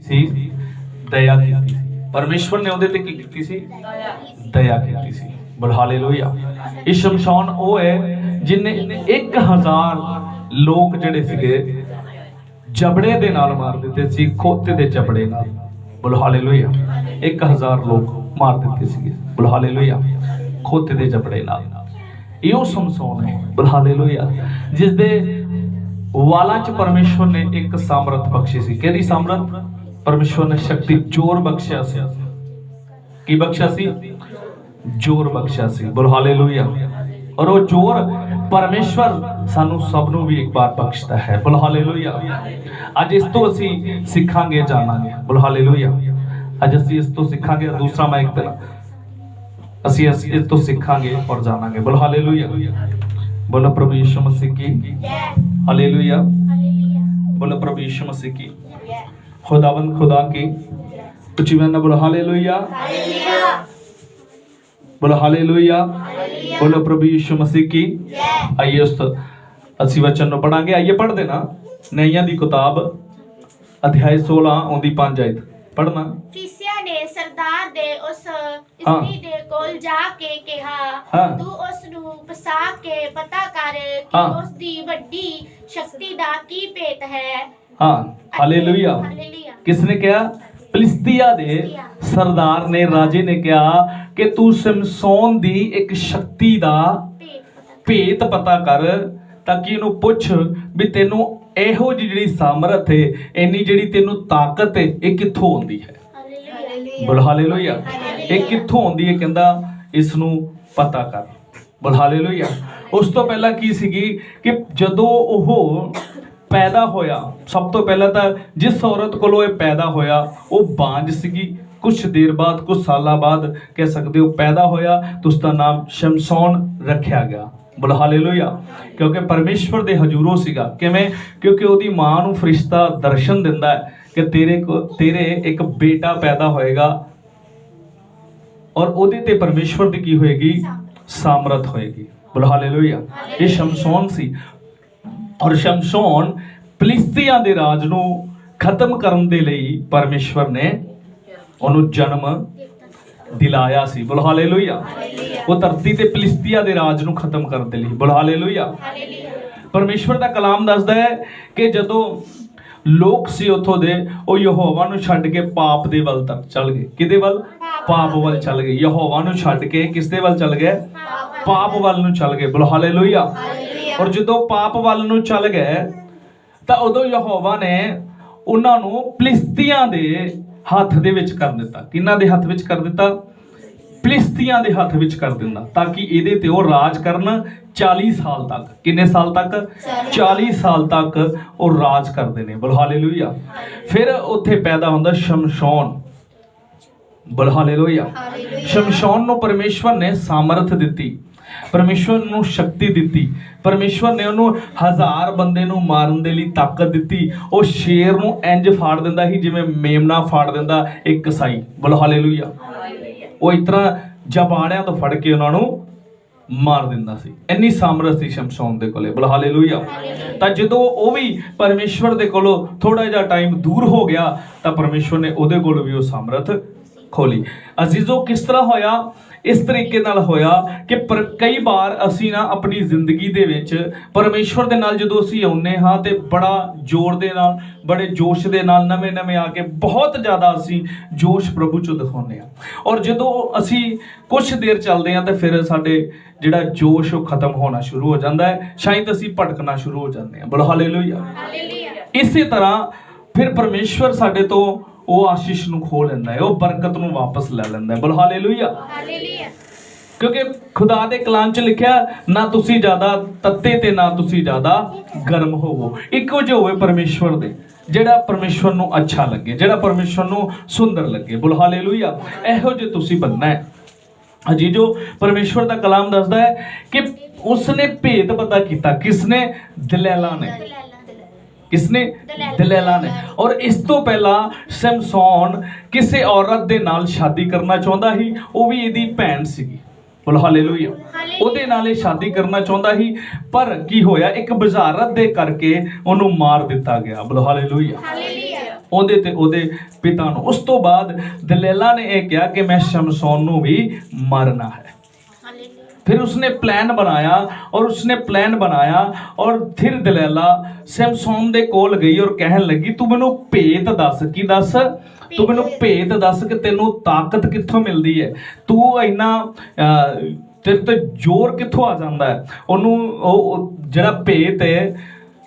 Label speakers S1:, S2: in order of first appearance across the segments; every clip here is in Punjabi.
S1: ਸੀ ਦਇਆ ਕੀਤੀ ਸੀ। ਪਰਮੇਸ਼ਵਰ ਨੇ ਉਹਦੇ ਤੇ ਕੀ ਕੀਤੀ ਸੀ? ਦਇਆ। ਕੀਤੀ ਸੀ। ਬੋਲ ਹਾਲੇਲੂਇਆ। ਇਹ ਸ਼ਮਸ਼ਾਨ ਉਹ ਹੈ ਜਿਨੇ 1000 ਲੋਕ ਜਿਹੜੇ ਸੀਗੇ ਜਬੜੇ ਦੇ ਨਾਲ ਮਾਰ ਦਿੱਤੇ ਸੀ ਖੋਤੇ ਦੇ ਜਬੜੇ ਨਾਲ। ਬੋਲ ਹਾਲੇਲੂਇਆ। 1000 ਲੋਕ ਮਾਰ ਦਿੱਤੇ ਸੀਗੇ। ਬੋਲ ਹਾਲੇਲੂਇਆ। ਖੋਤੇ ਦੇ ਜਬੜੇ ਨਾਲ। ਇਹੋ ਸ਼ਮਸ਼ਾਨ ਹੈ। ਬੋਲ ਹਾਲੇਲੂਇਆ। ਜਿਸ ਦੇ ਵਾਲਾਂ ਚ ਪਰਮੇਸ਼ਵਰ ਨੇ ਇੱਕ ਸਮਰੱਥ ਬਖਸ਼ੀ ਸੀ। ਕਿਹੜੀ ਸਮਰੱਥ? ਪਰਮੇਸ਼ਵਰ ਨੇ ਸ਼ਕਤੀ ਜ਼ੋਰ ਬਖਸ਼ਿਆ ਸੀ। ਕੀ ਬਖਸ਼ਿਆ ਸੀ? ਜ਼ੋਰ ਬਖਸ਼ਿਆ ਸੀ। ਬੋਲ ਹਾਲੇਲੂਇਆ। ਔਰ ਉਹ ਜ਼ੋਰ ਪਰਮੇਸ਼ਵਰ ਸਾਨੂੰ ਸਭ ਨੂੰ ਵੀ ਇੱਕ ਵਾਰ ਬਖਸ਼ਦਾ ਹੈ। ਬੋਲ ਹਾਲੇਲੂਇਆ। ਅੱਜ ਇਸ ਤੋਂ ਅਸੀਂ ਸਿੱਖਾਂਗੇ ਜਾਣਾਂਗੇ। ਬੋਲ ਹਾਲੇਲੂਇਆ। ਅੱਜ ਅਸੀਂ ਇਸ ਤੋਂ ਸਿੱਖਾਂਗੇ ਦੂਸਰਾ ਮੈਂ ਇੱਕ ਦਿਨ ਅਸੀਂ ਇਸ ਤੋਂ ਸਿੱਖਾਂਗੇ ਔਰ ਜਾਣਾਂਗੇ। ਬੋਲ ਹਾਲੇਲੂਇਆ। ਬੋਲ ਪ੍ਰਭੂ ਯਿਸੂ ਮਸੀਹ ਕੀ? ਜੈ ਹਾਲੇਲੂਇਆ। ਹਾਲੇਲੂਇਆ। ਬੋਲ ਪ੍ਰਭੂ ਯਿਸੂ ਮਸੀਹ ਕੀ? खुदावन खुदा की ऊंची बहन बोलो हाले लोहिया बोलो हाले लोहिया बोलो प्रभु यीशु मसीह की आइए उस ਅਸੀਂ ਵਚਨ ਨੂੰ ਪੜਾਂਗੇ। ਆਈਏ ਪੜ ਦੇਣਾ। ਨਈਆਂ ਦੀ ਕਿਤਾਬ ਅਧਿਆਇ 16 ਉਹਦੀ 5 ਆਇਤ। ਪੜਨਾ
S2: ਫੀਸਿਆ ਨੇ ਸਰਦਾਰ ਦੇ ਉਸ ਇਸਤਰੀ ਦੇ ਕੋਲ ਜਾ ਕੇ ਕਿਹਾ ਤੂੰ ਉਸ ਨੂੰ ਪਸਾ ਕੇ ਪਤਾ ਕਰ ਕਿ ਉਸ ਦੀ ਵੱਡੀ ਸ਼ਕਤੀ ਦਾ ਕੀ ਭੇਤ ਹਾਂ
S1: ਹਾਲੇਲੂਇਆ। ਕਿਸਨੇ ਕਿਹਾ? ਫਲਿਸਤੀਆ ਦੇ ਸਰਦਾਰ ਨੇ ਰਾਜੇ ਨੇ ਕਿਹਾ ਕਿ ਤੂੰ ਸਿਮਸੋਨ ਦੀ ਇੱਕ ਸ਼ਕਤੀ ਦਾ
S2: ਭੇਤ ਪਤਾ
S1: ਕਰ ਤਾਂ ਕਿ ਇਹਨੂੰ ਪੁੱਛ ਵੀ ਤੈਨੂੰ ਇਹੋ ਜਿਹੀ ਜਿਹੜੀ ਸਮਰਥ ਹੈ ਇੰਨੀ ਜਿਹੜੀ ਤੈਨੂੰ ਤਾਕਤ ਹੈ ਇਹ ਕਿੱਥੋਂ ਆਉਂਦੀ ਹੈ? ਬੋਲ ਹਾਲੇਲੂਇਆ। ਇਹ ਕਿੱਥੋਂ ਆਉਂਦੀ ਹੈ ਕਹਿੰਦਾ ਇਸ ਨੂੰ ਪਤਾ ਕਰ। ਬੋਲ ਹਾਲੇਲੂਇਆ। ਉਸ ਤੋਂ ਪਹਿਲਾਂ ਕੀ ਸੀਗੀ ਕਿ ਜਦੋਂ ਉਹ ਪੈਦਾ ਹੋਇਆ। ਸਭ ਤੋਂ ਪਹਿਲਾਂ ਤਾਂ ਜਿਸ ਔਰਤ ਕੋਲੋਂ ਇਹ ਪੈਦਾ ਹੋਇਆ ਉਹ ਬਾਂਝ ਸੀਗੀ। ਕੁਝ ਦੇਰ ਬਾਅਦ ਕੁਝ ਸਾਲਾਂ ਬਾਅਦ ਕਹਿ ਸਕਦੇ ਹੋ ਪੈਦਾ ਹੋਇਆ ਤੇ ਉਸ ਦਾ ਨਾਮ ਸ਼ਮਸ਼ੌਨ ਰੱਖਿਆ ਗਿਆ। ਬੋਲ ਹਾਲੇਲੂਇਆ। ਕਿਉਂਕਿ ਪਰਮੇਸ਼ਵਰ ਦੇ ਹਜ਼ੂਰੋਂ ਸੀਗਾ। ਕਿਵੇਂ? ਕਿਉਂਕਿ ਉਹਦੀ ਮਾਂ ਨੂੰ ਫਰਿਸ਼ਤਾ ਦਰਸ਼ਨ ਦਿੰਦਾ ਹੈ ਕਿ ਤੇਰੇ ਕੋ ਤੇਰੇ ਇੱਕ ਬੇਟਾ ਪੈਦਾ ਹੋਏਗਾ ਔਰ ਉਹਦੇ ਤੇ ਪਰਮੇਸ਼ਵਰ ਦੀ ਕੀ ਹੋਏਗੀ? ਸਾਮਰਥ ਹੋਏਗੀ। ਬੋਲ ਹਾਲੇਲੂਇਆ। ਇਹ ਸ਼ਮਸ਼ੋਨ ਸੀ। ਔਰ ਸ਼ਮਸ਼ੋਨ ਫਲਿਸਤੀਆਂ ਦੇ ਰਾਜ ਨੂੰ ਖਤਮ ਕਰਨ ਦੇ ਲਈ ਪਰਮੇਸ਼ਵਰ ਨੇ ਉਹਨੂੰ ਜਨਮ ਦਿਲਾਇਆ ਸੀ। ਬੋਲ ਹਾਲੇਲੂਇਆ। ਉਹ ਧਰਤੀ ਤੇ ਫਲਿਸਤੀਆ ਦੇ ਰਾਜ ਨੂੰ ਖਤਮ ਕਰਨ ਦੇ ਲਈ। ਬੋਲ ਹਾਲੇਲੂਇਆ। ਪਰਮੇਸ਼ਵਰ ਦਾ ਕਲਾਮ ਦੱਸਦਾ ਹੈ ਕਿ ਜਦੋਂ ਲੋਕ ਸੀ ਉਥੋਂ ਦੇ ਉਹ ਯਹੋਵਾ ਨੂੰ ਛੱਡ ਕੇ ਪਾਪ ਦੇ ਵੱਲ ਤੱਕ ਚੱਲ ਗਏ। ਕਿਹਦੇ ਵੱਲ? ਪਾਪ ਵੱਲ ਚੱਲ ਗਏ। ਯਹੋਵਾ ਨੂੰ ਛੱਡ ਕੇ ਕਿਸ ਦੇ ਵੱਲ ਚੱਲ ਗਏ? ਪਾਪ ਵੱਲ। ਨੂੰ ਚੱਲ ਗਏ। ਬੋਲ ਹਾਲੇਲੂਇਆ। ਔਰ ਜਦੋਂ ਪਾਪ ਵੱਲ ਨੂੰ ਚੱਲ ਗਏ ਤਾਂ ਉਦੋਂ ਯਹੋਵਾ ਨੇ ਉਹਨਾਂ ਨੂੰ ਫਲਿਸਤੀਆਂ ਦੇ ਹੱਥ ਦੇ ਵਿੱਚ ਕਰ ਦਿੱਤਾ। ਕਿਹਨਾਂ ਦੇ ਹੱਥ ਵਿੱਚ ਕਰ ਦਿੱਤਾ? ਫਲਿਸਤੀਆਂ ਦੇ ਹੱਥ ਵਿੱਚ ਕਰ ਦਿੰਦਾ ਤਾਂ ਕਿ ਇਹਦੇ ਤੇ ਉਹ ਰਾਜ ਕਰਨ 40 ਸਾਲ ਤੱਕ। ਕਿੰਨੇ ਸਾਲ ਤੱਕ? 40 ਸਾਲ ਤੱਕ ਉਹ ਰਾਜ ਕਰਦੇ ਨੇ। ਬੋਲ ਹਾਲੇਲੂਇਆ। ਫਿਰ ਉੱਥੇ ਪੈਦਾ ਹੁੰਦਾ ਸ਼ਮਸ਼ੌਨ। ਬੋਲ ਹਾਲੇਲੂਇਆ। ਸ਼ਮਸ਼ੌਨ ਨੂੰ ਪਰਮੇਸ਼ਵਰ ਨੇ ਸਾਮਰਥ ਦਿੱਤੀ। ਪਰਮੇਸ਼ਵਰ ਨੂੰ ਸ਼ਕਤੀ ਦਿੱਤੀ। ਪਰਮੇਸ਼ਵਰ ਨੇ ਉਹਨੂੰ ਹਜ਼ਾਰ ਬੰਦੇ ਨੂੰ ਮਾਰਨ ਦੇ ਲਈ ਤਾਕਤ ਦਿੱਤੀ। ਉਹ ਸ਼ੇਰ ਨੂੰ ਇੰਜ ਫਾੜ ਦਿੰਦਾ ਸੀ ਜਿਵੇਂ ਮੇਮਨਾ ਫਾੜ ਦਿੰਦਾ ਇੱਕ ਕਸਾਈ ਬੋਲ ਹਾਲੇਲੂਇਆ। ਉਹ ਇਸ ਤਰ੍ਹਾਂ ਜਬਾੜਿਆਂ ਤੋਂ ਫੜ ਕੇ ਉਹਨਾਂ ਨੂੰ ਮਾਰ ਦਿੰਦਾ ਸੀ। ਇੰਨੀ ਸਾਮਰਥ ਸੀ ਸ਼ਮਸ਼ੌਨ ਦੇ ਕੋਲੇ। ਬੋਲ ਹਾਲੇਲੂਇਆ। ਤਾਂ ਜਦੋਂ ਉਹ ਵੀ ਪਰਮੇਸ਼ਵਰ ਦੇ ਕੋਲੋਂ ਥੋੜਾ ਜਿਹਾ ਟਾਈਮ ਦੂਰ ਹੋ ਗਿਆ ਤਾਂ ਪਰਮੇਸ਼ਵਰ ਨੇ ਉਹਦੇ ਕੋਲ ਵੀ ਉਹ ਸਾਮਰਥ ਖੋਲੀ ਅਜ਼ੀਜ਼ੋ ਕਿਸ ਤਰ੍ਹਾਂ ਹੋਇਆ? ਇਸ ਤਰੀਕੇ ਨਾਲ ਹੋਇਆ ਕਿ ਪਰ ਕਈ ਵਾਰ ਅਸੀਂ ਨਾ ਆਪਣੀ ਜ਼ਿੰਦਗੀ ਦੇ ਵਿੱਚ ਪਰਮੇਸ਼ਵਰ ਦੇ ਨਾਲ ਜਦੋਂ ਅਸੀਂ ਆਉਂਦੇ ਹਾਂ ਤੇ ਬੜਾ ਜ਼ੋਰ ਦੇ ਨਾਲ ਬੜੇ ਜੋਸ਼ ਦੇ ਨਾਲ ਨਵੇਂ ਨਵੇਂ ਆ ਕੇ ਬਹੁਤ ਜ਼ਿਆਦਾ ਅਸੀਂ ਜੋਸ਼ ਪ੍ਰਭੂ ਚ ਦਿਖਾਉਂਦੇ ਹਾਂ। ਔਰ ਜਦੋਂ ਅਸੀਂ ਕੁਝ ਦੇਰ ਚੱਲਦੇ ਹਾਂ ਤਾਂ ਫਿਰ ਸਾਡੇ ਜਿਹੜਾ ਜੋਸ਼ ਉਹ ਖਤਮ ਹੋਣਾ ਸ਼ੁਰੂ ਹੋ ਜਾਂਦਾ ਹੈ ਸ਼ਾਇਦ ਅਸੀਂ ਭਟਕਣਾ ਸ਼ੁਰੂ ਹੋ ਜਾਂਦੇ ਹਾਂ। ਬੋਲੋ ਹਾਲੇਲੂਇਆ
S2: ਹਾਲੇਲੂਇਆ
S1: ਇਸੇ ਤਰ੍ਹਾਂ ਫਿਰ ਪਰਮੇਸ਼ਵਰ ਸਾਡੇ ਤੋਂ ਉਹ ਆਸ਼ੀਸ਼ ਨੂੰ ਖੋ ਲੈਂਦਾ ਹੈ ਉਹ ਬਰਕਤ ਨੂੰ ਵਾਪਸ ਲੈ ਲੈਂਦਾ ਹੈ। ਬੋਲ ਹਾਲੇਲੂਇਆ।
S2: ਹਾਲੇਲੂਇਆ।
S1: ਕਿਉਂਕਿ ਖੁਦਾ ਦੇ ਕਲਾਮ 'ਚ ਲਿਖਿਆ ਨਾ ਤੁਸੀਂ ਜ਼ਿਆਦਾ ਤੱਤੇ ਤੇ ਨਾ ਤੁਸੀਂ ਜ਼ਿਆਦਾ ਗਰਮ ਹੋਵੋ। ਇੱਕੋ ਜਿਹੇ ਹੋਵੇ ਪਰਮੇਸ਼ਵਰ ਦੇ ਜਿਹੜਾ ਪਰਮੇਸ਼ਵਰ ਨੂੰ ਅੱਛਾ ਲੱਗੇ ਜਿਹੜਾ ਪਰਮੇਸ਼ਵਰ ਨੂੰ ਸੁੰਦਰ ਲੱਗੇ। ਬੋਲ ਹਾਲੇਲੂਇਆ। ਇਹੋ ਜਿਹੇ ਤੁਸੀਂ ਬੰਨਾ ਹੈ। ਅਜੀ ਜੋ ਪਰਮੇਸ਼ਵਰ ਦਾ ਕਲਾਮ ਦੱਸਦਾ ਹੈ ਕਿ ਉਸਨੇ ਭੇਦ ਪਤਾ ਕੀਤਾ ਕਿਸਨੇ? ਦਲੈਲਾ ਨੇ। ਕਿਸਨੇ?
S2: ਦਲੈਲਾ।
S1: ਨੇ। ਔਰ ਇਸ ਤੋਂ ਪਹਿਲਾਂ ਸਿਮਸੌਨ ਕਿਸੇ ਔਰਤ ਦੇ ਨਾਲ ਸ਼ਾਦੀ ਕਰਨਾ ਚਾਹੁੰਦਾ ਸੀ ਉਹ ਵੀ ਇਹਦੀ ਭੈਣ ਸੀਗੀ। ਬੋਲ ਹਾਲੇਲੂਇਆ। ਉਹਦੇ ਨਾਲ ਇਹ ਸ਼ਾਦੀ ਕਰਨਾ ਚਾਹੁੰਦਾ ਸੀ ਪਰ ਕੀ ਹੋਇਆ? ਇੱਕ ਬਜ਼ਾਰਤ ਦੇ ਕਰਕੇ ਉਹਨੂੰ ਮਾਰ ਦਿੱਤਾ ਗਿਆ। ਬੋਲ ਹਾਲੇਲੂਇਆ। ਉਹਦੇ ਤੇ ਉਹਦੇ ਪਿਤਾ ਨੂੰ। ਉਸ ਤੋਂ ਬਾਅਦ ਦਲੇਲਾ ਨੇ ਇਹ ਕਿਹਾ ਕਿ ਮੈਂ ਸ਼ਮਸ਼ੌਨ ਨੂੰ ਵੀ ਮਾਰਨਾ ਹੈ। फिर उसने प्लान बनाया और उसने प्लान बनाया और ਫਿਰ ਦਲੈਲਾ ਸੈਮਸੋਨ ਦੇ ਕੋਲ ਗਈ ਔਰ ਕਹਿਣ ਲੱਗੀ ਤੂੰ ਮੈਨੂੰ ਭੇਤ ਦੱਸ ਕੀ ਦੱਸ ਤੂੰ ਮੈਨੂੰ ਭੇਤ ਦੱਸ ਕਿ ਤੈਨੂੰ ਤਾਕਤ ਕਿੱਥੋਂ ਮਿਲਦੀ ਹੈ ਤੂੰ ਇੰਨਾ ਅਹ, ਤੇਰੇ ਤੇ ਜ਼ੋਰ ਕਿੱਥੋਂ ਆ ਜਾਂਦਾ ਹੈ ਉਹਨੂੰ ਉਹ ਉਹ ਜਿਹੜਾ ਭੇਤ ਹੈ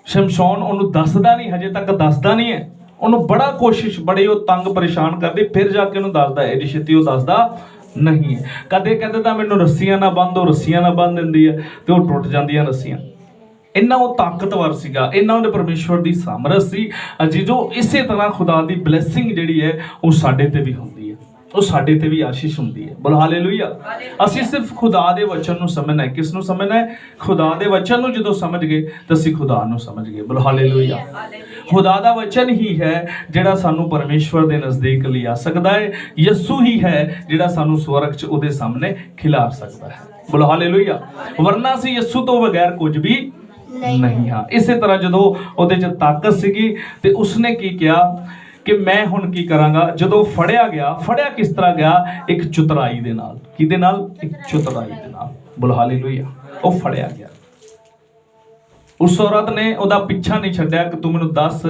S1: ਸ਼ਮਸ਼ੌਨ ਉਹਨੂੰ ਦੱਸਦਾ ਨਹੀਂ ਹਜੇ ਤੱਕ ਦੱਸਦਾ ਨਹੀਂ ਹੈ ਉਹਨੂੰ ਬੜਾ ਕੋਸ਼ਿਸ਼ ਬੜੀ ਉਹ ਤੰਗ ਪਰੇਸ਼ਾਨ ਕਰਦੀ ਫਿਰ ਜਾ ਕੇ ਉਹਨੂੰ ਦੱਸਦਾ ਹੈ ਏਡੀ ਛੇਤੀ ਉਹ ਦੱਸਦਾ ਨਹੀਂ ਹੈ। ਕਦੇ ਕਦੇ ਤਾਂ ਮੈਨੂੰ ਰੱਸੀਆਂ ਨਾਲ ਬੰਨ ਦੋ ਰੱਸੀਆਂ ਨਾਲ ਬੰਨ ਦਿੰਦੀ ਹੈ ਤੇ ਉਹ ਟੁੱਟ ਜਾਂਦੀਆਂ ਰੱਸੀਆਂ। ਇੰਨਾ ਉਹ ਤਾਕਤਵਰ ਸੀਗਾ ਇੰਨਾ ਉਹਦੇ ਪਰਮੇਸ਼ਵਰ ਦੀ ਸਮਰਥ ਸੀ। ਅਜੀਜ਼ੋ ਇਸੇ ਤਰ੍ਹਾਂ ਖੁਦਾ ਦੀ ਬਲੇਸਿੰਗ ਜਿਹੜੀ ਹੈ ਉਹ ਸਾਡੇ ਤੇ ਵੀ ਹੁੰਦੀ ਹੈ। ਉਹ ਸਾਡੇ ਤੇ ਵੀ ਆਸ਼ੀਸ਼ ਹੁੰਦੀ ਹੈ। ਬੋਲ ਹਾਲੇਲੂਇਆ ਅਸੀਂ ਸਿਰਫ ਖੁਦਾ ਦੇ ਵਚਨ ਨੂੰ ਸਮਝਣਾ ਹੈ। ਕਿਸ ਨੂੰ ਸਮਝਣਾ ਹੈ? ਖੁਦਾ ਦੇ ਵਚਨ ਨੂੰ ਜਦੋਂ ਸਮਝ ਗਏ ਤਾਂ ਅਸੀਂ ਖੁਦਾ ਨੂੰ ਸਮਝ ਗਏ। ਬੋਲ ਹਾਲੇਲੂਇਆ ਖੁਦਾ ਦਾ ਵਚਨ ਹੀ ਹੈ ਜਿਹੜਾ ਸਾਨੂੰ ਪਰਮੇਸ਼ਵਰ ਦੇ ਨਜ਼ਦੀਕ ਲਿਆ ਸਕਦਾ ਹੈ ਯਿਸੂ ਹੀ ਹੈ ਜਿਹੜਾ ਸਾਨੂੰ ਸਵਰਗ 'ਚ ਉਹਦੇ ਸਾਹਮਣੇ ਖਿਲਾਰ ਸਕਦਾ ਹੈ। ਬੋਲ ਹਾਲੇਲੂਇਆ। ਵਰਨਾ ਅਸੀਂ ਯਿਸੂ ਤੋਂ ਬਗੈਰ ਕੁਝ ਵੀ ਨਹੀਂ ਹਾਂ। ਇਸੇ ਤਰ੍ਹਾਂ ਜਦੋਂ ਉਹਦੇ 'ਚ ਤਾਕਤ ਸੀਗੀ ਤੇ ਉਸਨੇ ਕੀ ਕਿਹਾ ਕਿ ਮੈਂ ਹੁਣ ਕੀ ਕਰਾਂਗਾ? ਜਦੋਂ ਫੜਿਆ ਗਿਆ ਫੜਿਆ ਕਿਸ ਤਰ੍ਹਾਂ ਗਿਆ? ਇੱਕ ਚੁਤਰਾਈ ਦੇ ਨਾਲ। ਕਿਹਦੇ ਨਾਲ? ਇੱਕ ਚੁਤਰਾਈ ਦੇ ਨਾਲ। ਬੋਲ ਹਾਲੇਲੂਇਆ। ਉਹ ਫੜਿਆ ਗਿਆ। ਉਸ ਔਰਤ ਨੇ ਉਹਦਾ ਪਿੱਛਾ ਨਹੀਂ ਛੱਡਿਆ ਕਿ ਤੂੰ ਮੈਨੂੰ ਦੱਸ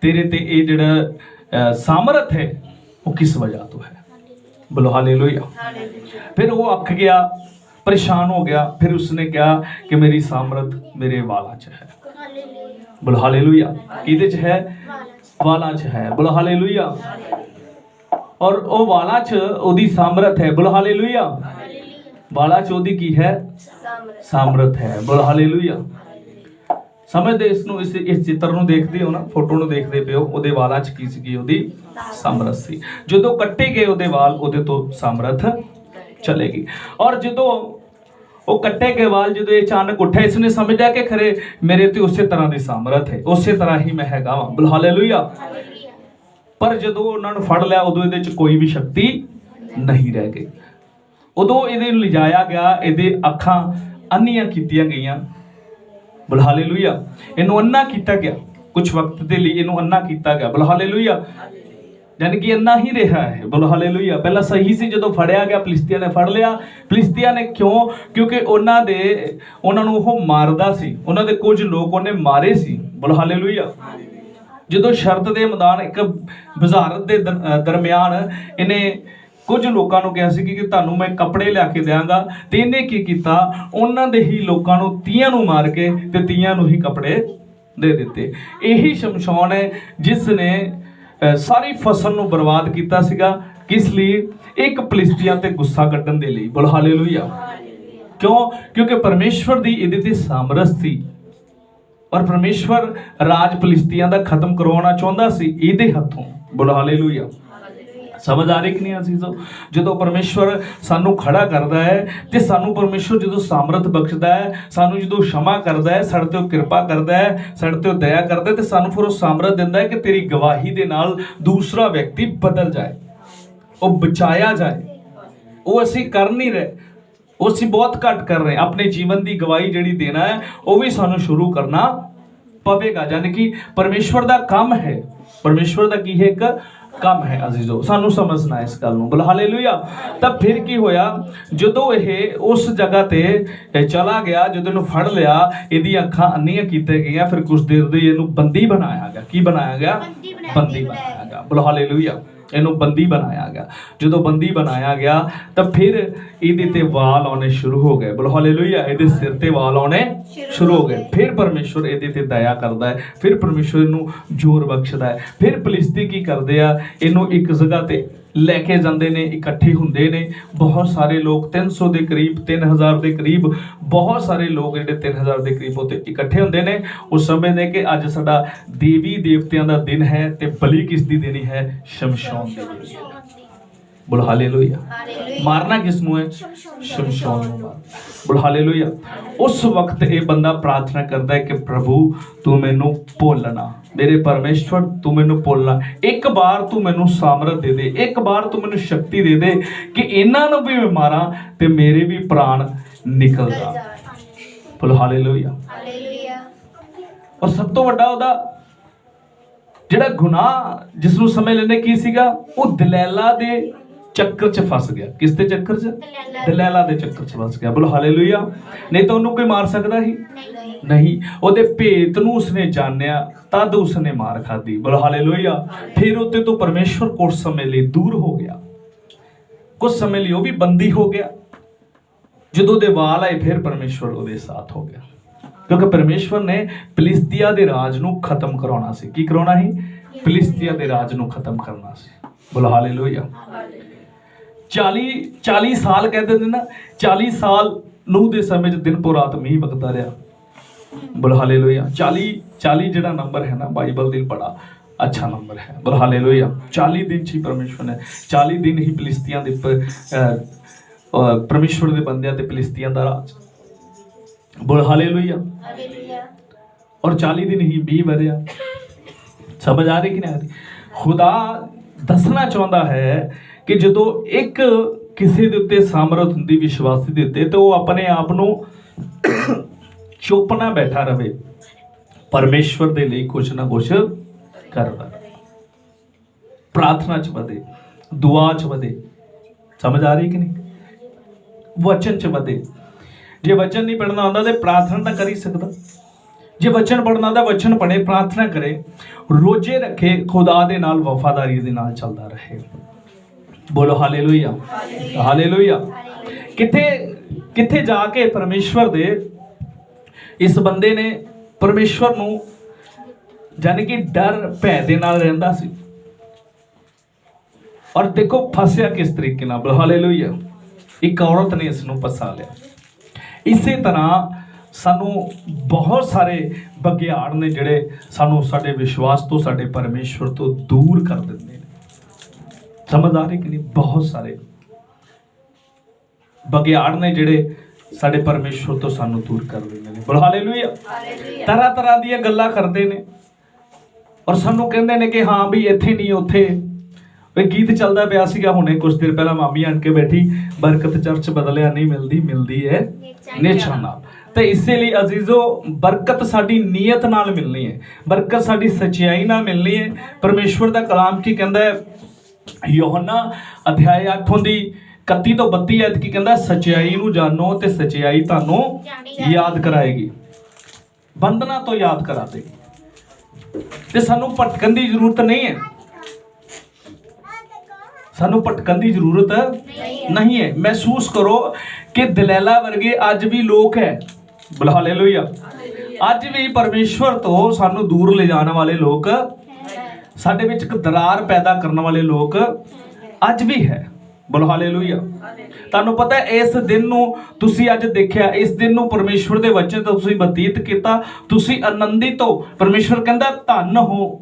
S1: ਤੇਰੇ ਤੇ ਇਹ ਜਿਹੜਾ ਸਾਮਰਥ ਹੈ ਉਹ ਕਿਸ ਵਜ੍ਹਾ ਤੋਂ ਹੈ? ਬੋਲੋ ਹਾਲੇਲੂਇਆ। ਫਿਰ ਉਹ ਅੱਕ ਗਿਆ ਪਰੇਸ਼ਾਨ ਹੋ ਗਿਆ ਫਿਰ ਉਸਨੇ ਕਿਹਾ ਕਿ ਮੇਰੀ ਸਾਮਰਥ ਮੇਰੇ ਵਾਲਾਂ 'ਚ ਹੈ। ਬੋਲੋ ਹਾਲੇਲੂਇਆ। ਕਿਹਦੇ 'ਚ ਹੈ?
S2: ਵਾਲਾ
S1: 'ਚ। ਹੈ। ਬੋਲੋ ਹਾਲੇਲੂਇਆ। ਔਰ ਉਹ ਵਾਲਾਂ 'ਚ ਉਹਦੀ ਸਾਮਰਥ ਹੈ। ਬੋਲੋ ਹਾਲੇਲੂਇਆ। ਵਾਲਾਂ 'ਚ ਉਹਦੀ ਕੀ ਹੈ? ਸਾਮਰਥ ਹੈ। ਬੋਲ ਹਾਲੇਲੂਇਆ। ਸਮਝਦੇ ਇਸ ਨੂੰ, ਇਸ ਇਸ ਚਿੱਤਰ ਨੂੰ ਦੇਖਦੇ ਹੋ ਨਾ, ਫੋਟੋ ਨੂੰ ਦੇਖਦੇ ਪਿਓ ਉਹਦੇ ਵਾਲਾਂ 'ਚ ਕੀ ਸੀਗੀ ਉਹਦੀ ਸਮਰਥ ਸੀ। ਜਦੋਂ ਕੱਟੇ ਗਏ ਉਹਦੇ ਵਾਲ, ਉਹਦੇ ਤੋਂ ਸਮਰਥ ਚਲੇਗੀ। ਔਰ ਜਦੋਂ ਉਹ ਕੱਟੇ ਗਏ ਵਾਲ, ਜਦੋਂ ਅਚਾਨਕ ਉੱਠਿਆ ਇਸਨੇ ਸਮਝਿਆ ਕਿ ਖਰੇ ਮੇਰੇ ਤੇ ਉਸੇ ਤਰ੍ਹਾਂ ਦੀ ਸਮਰਥ ਹੈ, ਉਸੇ ਤਰ੍ਹਾਂ ਹੀ ਮੈਂ ਹੈਗਾ ਵਾਂ। ਬੋਲ ਹਾਲੇਲੂਇਆ।
S2: ਹਾਲੇਲੂਇਆ
S1: ਪਰ ਜਦੋਂ ਉਹਨਾਂ ਨੂੰ ਫੜ ਲਿਆ, ਉਦੋਂ ਇਹਦੇ 'ਚ ਕੋਈ ਵੀ ਸ਼ਕਤੀ ਨਹੀਂ ਰਹਿ ਗਈ। ਉਦੋਂ ਇਹਦੇ ਲਿਜਾਇਆ ਗਿਆ, ਇਹਦੇ ਅੱਖਾਂ ਅੰਨੀਆਂ ਕੀਤੀਆਂ ਗਈਆਂ। ਬੋਲ ਹਾਲੇਲੂਇਆ। ਇਹਨੂੰ ਅੰਨਾ ਕੀਤਾ ਗਿਆ। ਕੁਝ ਵਕਤ ਦੇ ਲਈ ਇਹਨੂੰ ਅੰਨਾ ਕੀਤਾ ਗਿਆ। ਬੋਲ ਹਾਲੇਲੂਇਆ। ਯਾਨੀ ਕਿ ਅੰਨਾ ਹੀ ਰਿਹਾ ਹੈ। ਬੋਲ ਹਾਲੇਲੂਇਆ। ਪਹਿਲਾਂ ਸਹੀ ਸੀ ਜਦੋਂ ਫੜਿਆ ਗਿਆ ਫਲਿਸਤੀਆਂ ਨੇ ਫੜ ਲਿਆ। ਫਲਿਸਤੀਆਂ ਨੇ ਕਿਉਂ? ਕਿਉਂਕਿ ਉਹਨਾਂ ਦੇ, ਉਹਨਾਂ ਨੂੰ ਉਹ ਮਾਰਦਾ ਸੀ। ਉਹਨਾਂ ਦੇ ਕੁਝ ਲੋਕ ਉਹਨੇ ਮਾਰੇ ਸੀ। ਬੋਲ ਹਾਲੇਲੂਇਆ। ਜਦੋਂ ਸ਼ਰਤ ਦੇ ਮੈਦਾਨ ਇੱਕ ਬਜ਼ਾਰਤ ਦੇ ਦਰ- ਦਰਮਿਆਨ ਇਹਨੇ ਕੁਝ ਲੋਕਾਂ ਨੂੰ ਕਿਹਾ ਸੀ ਕਿ ਤੁਹਾਨੂੰ ਮੈਂ ਕੱਪੜੇ ਲਿਆ ਕੇ ਦਿਆਂਗਾ ਤੇ ਇਹਨੇ ਕੀ ਕੀਤਾ? ਉਹਨਾਂ ਦੇ ਹੀ ਲੋਕਾਂ ਨੂੰ ਤੀਆਂ ਨੂੰ ਮਾਰ ਕੇ ਤੇ ਤੀਆਂ ਨੂੰ ਹੀ ਕੱਪੜੇ ਦੇ ਦਿੱਤੇ। ਇਹੀ ਸ਼ਮਸ਼ਾਨ ਹੈ ਜਿਸ ਨੇ ਸਾਰੀ ਫਸਲ ਨੂੰ ਬਰਬਾਦ ਕੀਤਾ ਸੀਗਾ। ਕਿਸ ਲਈ? ਇੱਕ ਪਲਿਸਤੀਆਂ ਤੇ ਗੁੱਸਾ ਕੱਢਣ ਦੇ ਲਈ। ਬੋਲ ਹਾਲੇਲੂਇਆ। ਕਿਉਂ? ਕਿਉਂਕਿ ਪਰਮੇਸ਼ਵਰ ਦੀ ਇਹਦੇ ਤੇ ਸਾਮਰਸ ਸੀ। ਔਰ ਪਰਮੇਸ਼ਵਰ ਰਾਜ ਪਲਿਸਤੀਆਂ ਦਾ ਖਤਮ ਕਰਵਾਉਣਾ ਚਾਹੁੰਦਾ ਸੀ। ਇਹਦੇ ਹੱਥੋਂ। ਬੋਲ ਹਾਲੇਲੂਇਆ। ਸਮਝ ਆ ਰਹੀ ਕਿ ਨਹੀਂ ਅਸੀਂ ਜਦੋਂ ਪਰਮੇਸ਼ਵਰ ਸਾਨੂੰ ਖੜਾ ਕਰਦਾ ਹੈ ਤੇ ਸਾਨੂੰ ਪਰਮੇਸ਼ਵਰ ਜਦੋਂ ਸਾਮਰਥ ਬਖਸ਼ਦਾ ਹੈ, ਸਾਨੂੰ ਜਦੋਂ ਸ਼ਮਾ ਕਰਦਾ ਹੈ, ਸਾਡੇ ਤੇ ਉਹ ਕਿਰਪਾ ਕਰਦਾ ਹੈ, ਸਾਡੇ ਤੇ ਉਹ ਦਇਆ ਕਰਦਾ ਹੈ ਤੇ ਸਾਨੂੰ ਫਿਰ ਉਹ ਸਾਮਰਥ ਦਿੰਦਾ ਹੈ ਕਿ ਤੇਰੀ ਗਵਾਹੀ ਦੇ ਨਾਲ ਦੂਸਰਾ ਵਿਅਕਤੀ ਬਦਲ ਜਾਏ। ਉਹ ਬਚਾਇਆ ਜਾਏ। ਉਹ ਅਸੀਂ ਕਰ ਨਹੀਂ ਰਹੇ। ਉਹ ਅਸੀਂ ਬਹੁਤ ਘੱਟ ਕਰ ਰਹੇ। ਆਪਣੇ ਜੀਵਨ ਦੀ ਗਵਾਹੀ ਜਿਹੜੀ ਦੇਣਾ ਹੈ, ਉਹ ਵੀ ਸਾਨੂੰ ਸ਼ੁਰੂ ਕਰਨਾ ਪਵੇਗਾ। ਯਾਨੀ ਕਿ ਪਰਮੇਸ਼ਵਰ ਦਾ ਕੰਮ ਹੈ। ਪਰਮੇਸ਼ਵਰ ਦਾ ਕੀ ਹੈ ਇੱਕ ਕੰਮ ਹੈ ਅਜ਼ੀਜ਼ੋ ਸਾਨੂੰ ਸਮਝਣਾ ਇਸ ਗੱਲ ਨੂੰ। ਬੋਲ ਹਾਲੇਲੂਇਆ। ਤਾਂ ਫਿਰ ਕੀ ਹੋਇਆ? ਜਦੋਂ ਇਹ ਉਸ ਜਗ੍ਹਾ ਤੇ ਚਲਾ ਗਿਆ ਜਦੋਂ ਇਹਨੂੰ ਫੜ ਲਿਆ ਇਹਦੀ ਅੱਖਾਂ ਅੰਨੀਆਂ ਕੀਤੇ ਗਈਆਂ ਫਿਰ ਕੁਝ ਦੇਰ ਦੇ ਇਹਨੂੰ ਬੰਦੀ ਬਣਾਇਆ ਗਿਆ। ਕੀ ਬਣਾਇਆ ਗਿਆ?
S2: ਬੰਦੀ ਬਣਾਇਆ
S1: ਬੰਦੀ ਬਣਾਇਆ ਗਿਆ। ਬੋਲ ਹਾਲੇਲੂਇਆ। ਇਹਨੂੰ ਬੰਦੀ ਬਣਾਇਆ ਗਿਆ। ਜਦੋਂ ਬੰਦੀ ਬਣਾਇਆ ਗਿਆ, ਤਾਂ ਫਿਰ ਇਹਦੇ ਤੇ ਵਾਲ ਆਉਣੇ ਸ਼ੁਰੂ ਹੋ ਗਏ। ਬੋਲ ਹਾਲੇਲੂਇਆ, ਇਹਦੇ ਸਿਰ ਤੇ ਵਾਲ ਆਉਣੇ ਸ਼ੁਰੂ ਹੋ ਗਏ। ਫਿਰ ਪਰਮੇਸ਼ਵਰ ਇਹਦੇ ਤੇ ਦਇਆ ਕਰਦਾ ਹੈ, ਫਿਰ ਪਰਮੇਸ਼ਵਰ ਇਹਨੂੰ ਜ਼ੋਰ ਬਖਸ਼ਦਾ ਹੈ। ਫਿਰ ਫਲਿਸਤੀ ਕੀ ਕਰਦੇ ਆ, ਇਹਨੂੰ ਇੱਕ ਜਗ੍ਹਾ ਤੇ ਲੈ ਕੇ ਜਾਂਦੇ ਨੇ, ਇਕੱਠੇ ਹੁੰਦੇ ਨੇ। ਬਹੁਤ ਸਾਰੇ ਲੋਕ 300 ਦੇ ਕਰੀਬ 3000 ਦੇ ਕਰੀਬ ਬਹੁਤ ਸਾਰੇ ਲੋਕ ਜਿਹੜੇ 3000 ਦੇ ਕਰੀਬ ਉੱਤੇ ਇਕੱਠੇ ਹੁੰਦੇ ਨੇ। ਉਹ ਸਮਝਦੇ ਕਿ ਅੱਜ ਸਾਡਾ ਦੇਵੀ ਦੇਵਤਿਆਂ ਦਾ ਦਿਨ ਹੈ ਤੇ ਬਲੀ ਕਿਸ ਦੀ ਦੇਣੀ ਹੈ? ਸ਼ਮਸ਼ਾਨ ਦੀ ਹਾਲੇਲੂਇਆ ਮਾਰਨਾ ਕਿਸ ਨੂੰ ਹੈ ਸ਼ਮਸ਼ੌਨ ਨੂੰ ਮਾਰਨਾ ਬੋਲ ਹਾਲੇਲੂਇਆ ਉਸ ਵਕਤ ਇਹ ਬੰਦਾ ਪ੍ਰਾਰਥਨਾ ਕਰਦਾ ਹੈ ਕਿ ਪ੍ਰਭੂ ਤੂੰ ਮੈਨੂੰ ਭੁੱਲਣਾ ਮੇਰੇ ਪਰਮੇਸ਼ਵਰ ਤੂੰ ਮੈਨੂੰ ਭੁੱਲਣਾ ਇੱਕ ਵਾਰ ਤੂੰ ਮੈਨੂੰ ਸਾਮਰਥ ਦੇ ਦੇ ਇੱਕ ਵਾਰ ਤੂੰ ਮੈਨੂੰ ਸ਼ਕਤੀ ਦੇ ਦੇ ਕਿ ਇਹਨਾਂ ਨੂੰ ਵੀ ਮਾਰਾਂ ਤੇ ਮੇਰੇ ਵੀ ਪ੍ਰਾਣ ਨਿਕਲ ਜਾਣ ਬੋਲ ਹਾਲੇਲੂਇਆ
S2: ਹਾਲੇਲੂਇਆ
S1: ਔਰ ਸਭ ਤੋਂ ਵੱਡਾ ਉਹਦਾ ਜਿਹੜਾ ਗੁਨਾਹ ਜਿਸ ਨੂੰ ਸਮਝ ਲੈਂਦੇ ਕੀ ਸੀਗਾ ਉਹ ਦਲੈਲਾ ਦੇ ਚੱਕਰ 'ਚ ਫਸ ਗਿਆ। ਕਿਸ ਦੇ ਚੱਕਰ 'ਚ?
S2: ਦਲੈਲਾ।
S1: ਦੇ। ਚੱਕਰ 'ਚ ਫਸ ਗਿਆ। ਬੋਲੋ ਹਾਲੇਲੂਇਆ। ਨਹੀਂ ਤਾਂ ਉਹਨੂੰ ਕੋਈ ਮਾਰ ਸਕਦਾ ਸੀ?
S2: ਨਹੀਂ।
S1: ਨਹੀਂ। ਉਹਦੇ ਭੇਤ ਨੂੰ ਉਸਨੇ ਜਾਣਿਆ ਤਦ ਉਸਨੇ ਮਾਰ ਖਾਦੀ ਬੋਲ ਹਾਲੇਲੂਇਆ। ਫਿਰ ਉੱਤੇ ਤੋਂ ਪਰਮੇਸ਼ਵਰ ਕੁਝ ਸਮੇਂ ਲਈ ਦੂਰ ਹੋ ਗਿਆ। ਕੁਝ ਸਮੇਂ ਲਈ ਉਹ ਵੀ ਬੰਦੀ ਹੋ ਗਿਆ। ਜਦੋਂ ਦੇ ਵਾਲ ਆਏ ਫਿਰ ਪਰਮੇਸ਼ਵਰ ਉਹਦੇ ਸਾਥ ਹੋ ਗਿਆ। ਕਿਉਂਕਿ ਪਰਮੇਸ਼ਵਰ ਨੇ ਫਿਲਿਸਤੀਆ ਦੇ ਰਾਜ ਨੂੰ ਖਤਮ ਕਰਾਉਣਾ ਸੀ। ਕੀ ਕਰਾਉਣਾ ਸੀ? ਫਿਲਿਸਤੀਆ ਦੇ ਰਾਜ ਨੂੰ ਖਤਮ ਕਰਨਾ ਸੀ। ਬੋਲ ਹਾਲੇਲੂਇਆ। 40 40 ਸਾਲ ਕਹਿੰਦੇ ਨੇ ਨਾ 40 ਸਾਲ ਨੂਹ ਦੇ ਸਮੇਂ 'ਚ ਦਿਨ ਪੋ ਰਾਤ ਮੀਂਹ ਵਗਦਾ ਰਿਹਾ। ਬੋਲ ਹਾਲੇਲੂਇਆ। 40 40 ਜਿਹੜਾ ਨੰਬਰ ਹੈ ਨਾ ਬਾਈਬਲ ਦੇ ਬੜਾ ਅੱਛਾ ਨੰਬਰ ਹੈ। ਬੋਲ ਹਾਲੇਲੂਇਆ। 40 ਦਿਨ ਹੀ ਪਰਮੇਸ਼ਵਰ ਨੇ 40 ਦਿਨ ਹੀ ਫਿਲਿਸਤੀਆਂ ਦੇ ਪਰਮੇਸ਼ਵਰ ਦੇ ਬੰਦਿਆਂ ਤੇ ਫਿਲਿਸਤੀਆਂ ਦਾ ਰਾਜ। ਬੋਲ ਹਾਲੇਲੂਇਆ।
S2: ਹਾਲੇਲੂਇਆ।
S1: ਔਰ 40 ਦਿਨ ਹੀ ਮੀਂਹ ਵਰਿਆ। ਸਮਝ ਆ ਰਹੀ ਕਿ ਨਹੀਂ ਆ ਰਹੀ? ਖੁਦਾ ਦੱਸਣਾ ਚਾਹੁੰਦਾ ਹੈ ਕਿ ਜਦੋਂ ਇੱਕ ਕਿਸੇ ਦੇ ਉੱਤੇ ਸਾਮਰਥ ਹੁੰਦੀ, ਵਿਸ਼ਵਾਸੀ ਦੇ ਉੱਤੇ, ਤੇ ਉਹ ਆਪਣੇ ਆਪ ਨੂੰ ਚੁੱਪ ਨਾ ਬੈਠਾ ਰਵੇ। ਪਰਮੇਸ਼ਵਰ ਦੇ ਲਈ ਕੁਝ ਨਾ ਕੁਝ ਕਰਦਾ। ਪ੍ਰਾਰਥਨਾ ਚ ਵਧੇ, ਦੁਆ ਚ ਵਧੇ। ਸਮਝ ਆ ਰਹੀ ਕਿ ਨਹੀਂ? ਵਚਨ ਚ ਵਧੇ। ਜੇ ਵਚਨ ਨਹੀਂ ਪੜਨਾ ਆਉਂਦਾ, ਤੇ ਪ੍ਰਾਰਥਨਾ ਤਾਂ ਕਰ ਹੀ ਸਕਦਾ। ਜੇ ਵਚਨ ਪੜਨਾ ਆਉਂਦਾ, ਵਚਨ ਪੜੇ ਪ੍ਰਾਰਥਨਾ ਕਰੇ। ਰੋਜੇ ਰੱਖੇ, ਖੁਦਾ ਦੇ ਨਾਲ, ਵਫਾਦਾਰੀ ਦੇ ਨਾਲ ਚੱਲਦਾ ਰਹੇ। ਬੋਲੋ ਹਾਲੇਲੂਇਆ। ਹਾਲੇਲੂਇਆ। ਕਿੱਥੇ ਕਿੱਥੇ ਜਾ ਕੇ ਪਰਮੇਸ਼ਵਰ ਦੇ ਇਸ ਬੰਦੇ ਨੇ ਪਰਮੇਸ਼ਵਰ ਨੂੰ ਜਾਨੀ ਕਿ ਡਰ ਭੈ ਦੇ ਨਾਲ ਰਹਿੰਦਾ ਸੀ। ਔਰ ਦੇਖੋ ਫਸਿਆ ਕਿਸ ਤਰੀਕੇ ਨਾਲ। ਬੋਲੋ ਹਾਲੇਲੂਇਆ। ਇੱਕ ਔਰਤ ਨੇ ਇਸ ਨੂੰ ਫਸਾ ਲਿਆ। ਇਸੇ ਤਰ੍ਹਾਂ ਸਾਨੂੰ ਬਹੁਤ ਸਾਰੇ ਬਗਿਆੜ ਨੇ ਜਿਹੜੇ ਸਾਨੂੰ ਸਾਡੇ ਵਿਸ਼ਵਾਸ ਤੋਂ, ਸਾਡੇ ਪਰਮੇਸ਼ਵਰ ਤੋਂ ਦੂਰ ਕਰ ਦਿੰਦੇ ਨੇ ਸਮਝ ਆ ਰਹੀ ਕਿ ਨਹੀਂ ਬਹੁਤ ਸਾਰੇ ਬਗਿਆੜ ਨੇ ਜਿਹੜੇ ਸਾਡੇ ਪਰਮੇਸ਼ਵਰ ਤੋਂ ਸਾਨੂੰ ਦੂਰ ਕਰ ਦਿੰਦੇ ਨੇ। ਬੋਲ ਹਾਲੇਲੂਇਆ। ਤਰ੍ਹਾਂ ਤਰ੍ਹਾਂ ਦੀਆਂ ਗੱਲਾਂ ਕਰਦੇ ਨੇ। ਔਰ ਸਾਨੂੰ ਕਹਿੰਦੇ ਨੇ ਕਿ ਹਾਂ ਵੀ ਇੱਥੇ ਨਹੀਂ ਉੱਥੇ। ਉਹ ਗੀਤ ਚੱਲਦਾ ਪਿਆ ਸੀਗਾ ਹੁਣੇ ਕੁਝ ਦਿਨ ਪਹਿਲਾਂ ਮਾਮੀ ਆਣ ਕੇ ਬੈਠੀ ਬਰਕਤ ਚਰਚ ਬਦਲਿਆ ਨਹੀਂ ਮਿਲਦੀ ਮਿਲਦੀ ਹੈ ਨੇਚਰ ਨਾਲ। ਤੇ ਇਸੇ ਲਈ ਅਜ਼ੀਜ਼ੋ ਬਰਕਤ ਸਾਡੀ ਨੀਅਤ ਨਾਲ ਮਿਲਣੀ ਹੈ ਬਰਕਤ ਸਾਡੀ ਸੱਚਾਈ ਨਾਲ ਮਿਲਣੀ ਹੈ ਪਰਮੇਸ਼ਵਰ ਦਾ ਕਲਾਮ ਕੀ ਕਹਿੰਦਾ ਹੈ ਯੋਹਨਾ ਅਧਿਆਇ 8 ਦੀ 31 ਤੋਂ 32 ਐਤ ਕੀ ਕਹਿੰਦਾ ਸੱਚਾਈ ਨੂੰ ਜਾਣੋ ਤੇ ਸੱਚਾਈ ਤੁਹਾਨੂੰ ਯਾਦ ਕਰਾਏਗੀ। ਬੰਧਨਾਂ ਤੋਂ ਯਾਦ ਕਰਾ ਦੇਗੀ ਤੇ ਸਾਨੂੰ ਭਟਕਣ ਦੀ ਜ਼ਰੂਰਤ ਨਹੀਂ ਹੈ। ਸਾਨੂੰ ਭਟਕਣ ਦੀ ਜ਼ਰੂਰਤ ਨਹੀਂ ਹੈ। ਮਹਿਸੂਸ ਕਰੋ ਕਿ ਦਲੈਲਾ ਵਰਗੇ ਅੱਜ ਵੀ ਲੋਕ ਹੈ। ਬੁਲਾ ਹਾਲੇਲੂਇਆ। ਅੱਜ ਵੀ ਪਰਮੇਸ਼ਵਰ ਤੋਂ ਸਾਨੂੰ ਦੂਰ ਲੈ ਜਾਣ ਵਾਲੇ ਲੋਕ ਸਾਡੇ ਵਿੱਚ ਇੱਕ ਦਰਾਰ ਪੈਦਾ ਕਰਨ ਵਾਲੇ ਲੋਕ ਅੱਜ ਵੀ ਹੈ। ਬੋਲੋ ਹਾਲੇਲੂਇਆ। ਤੁਹਾਨੂੰ ਪਤਾ ਇਸ ਦਿਨ ਨੂੰ ਤੁਸੀਂ ਅੱਜ ਦੇਖਿਆ ਇਸ ਦਿਨ ਨੂੰ ਪਰਮੇਸ਼ਵਰ ਦੇ ਵਚਨ ਤੋਂ ਤੁਸੀਂ ਬਤੀਤ ਕੀਤਾ। ਤੁਸੀਂ ਆਨੰਦਿਤ ਹੋ। ਪਰਮੇਸ਼ਵਰ ਕਹਿੰਦਾ ਧੰਨ ਹੋ।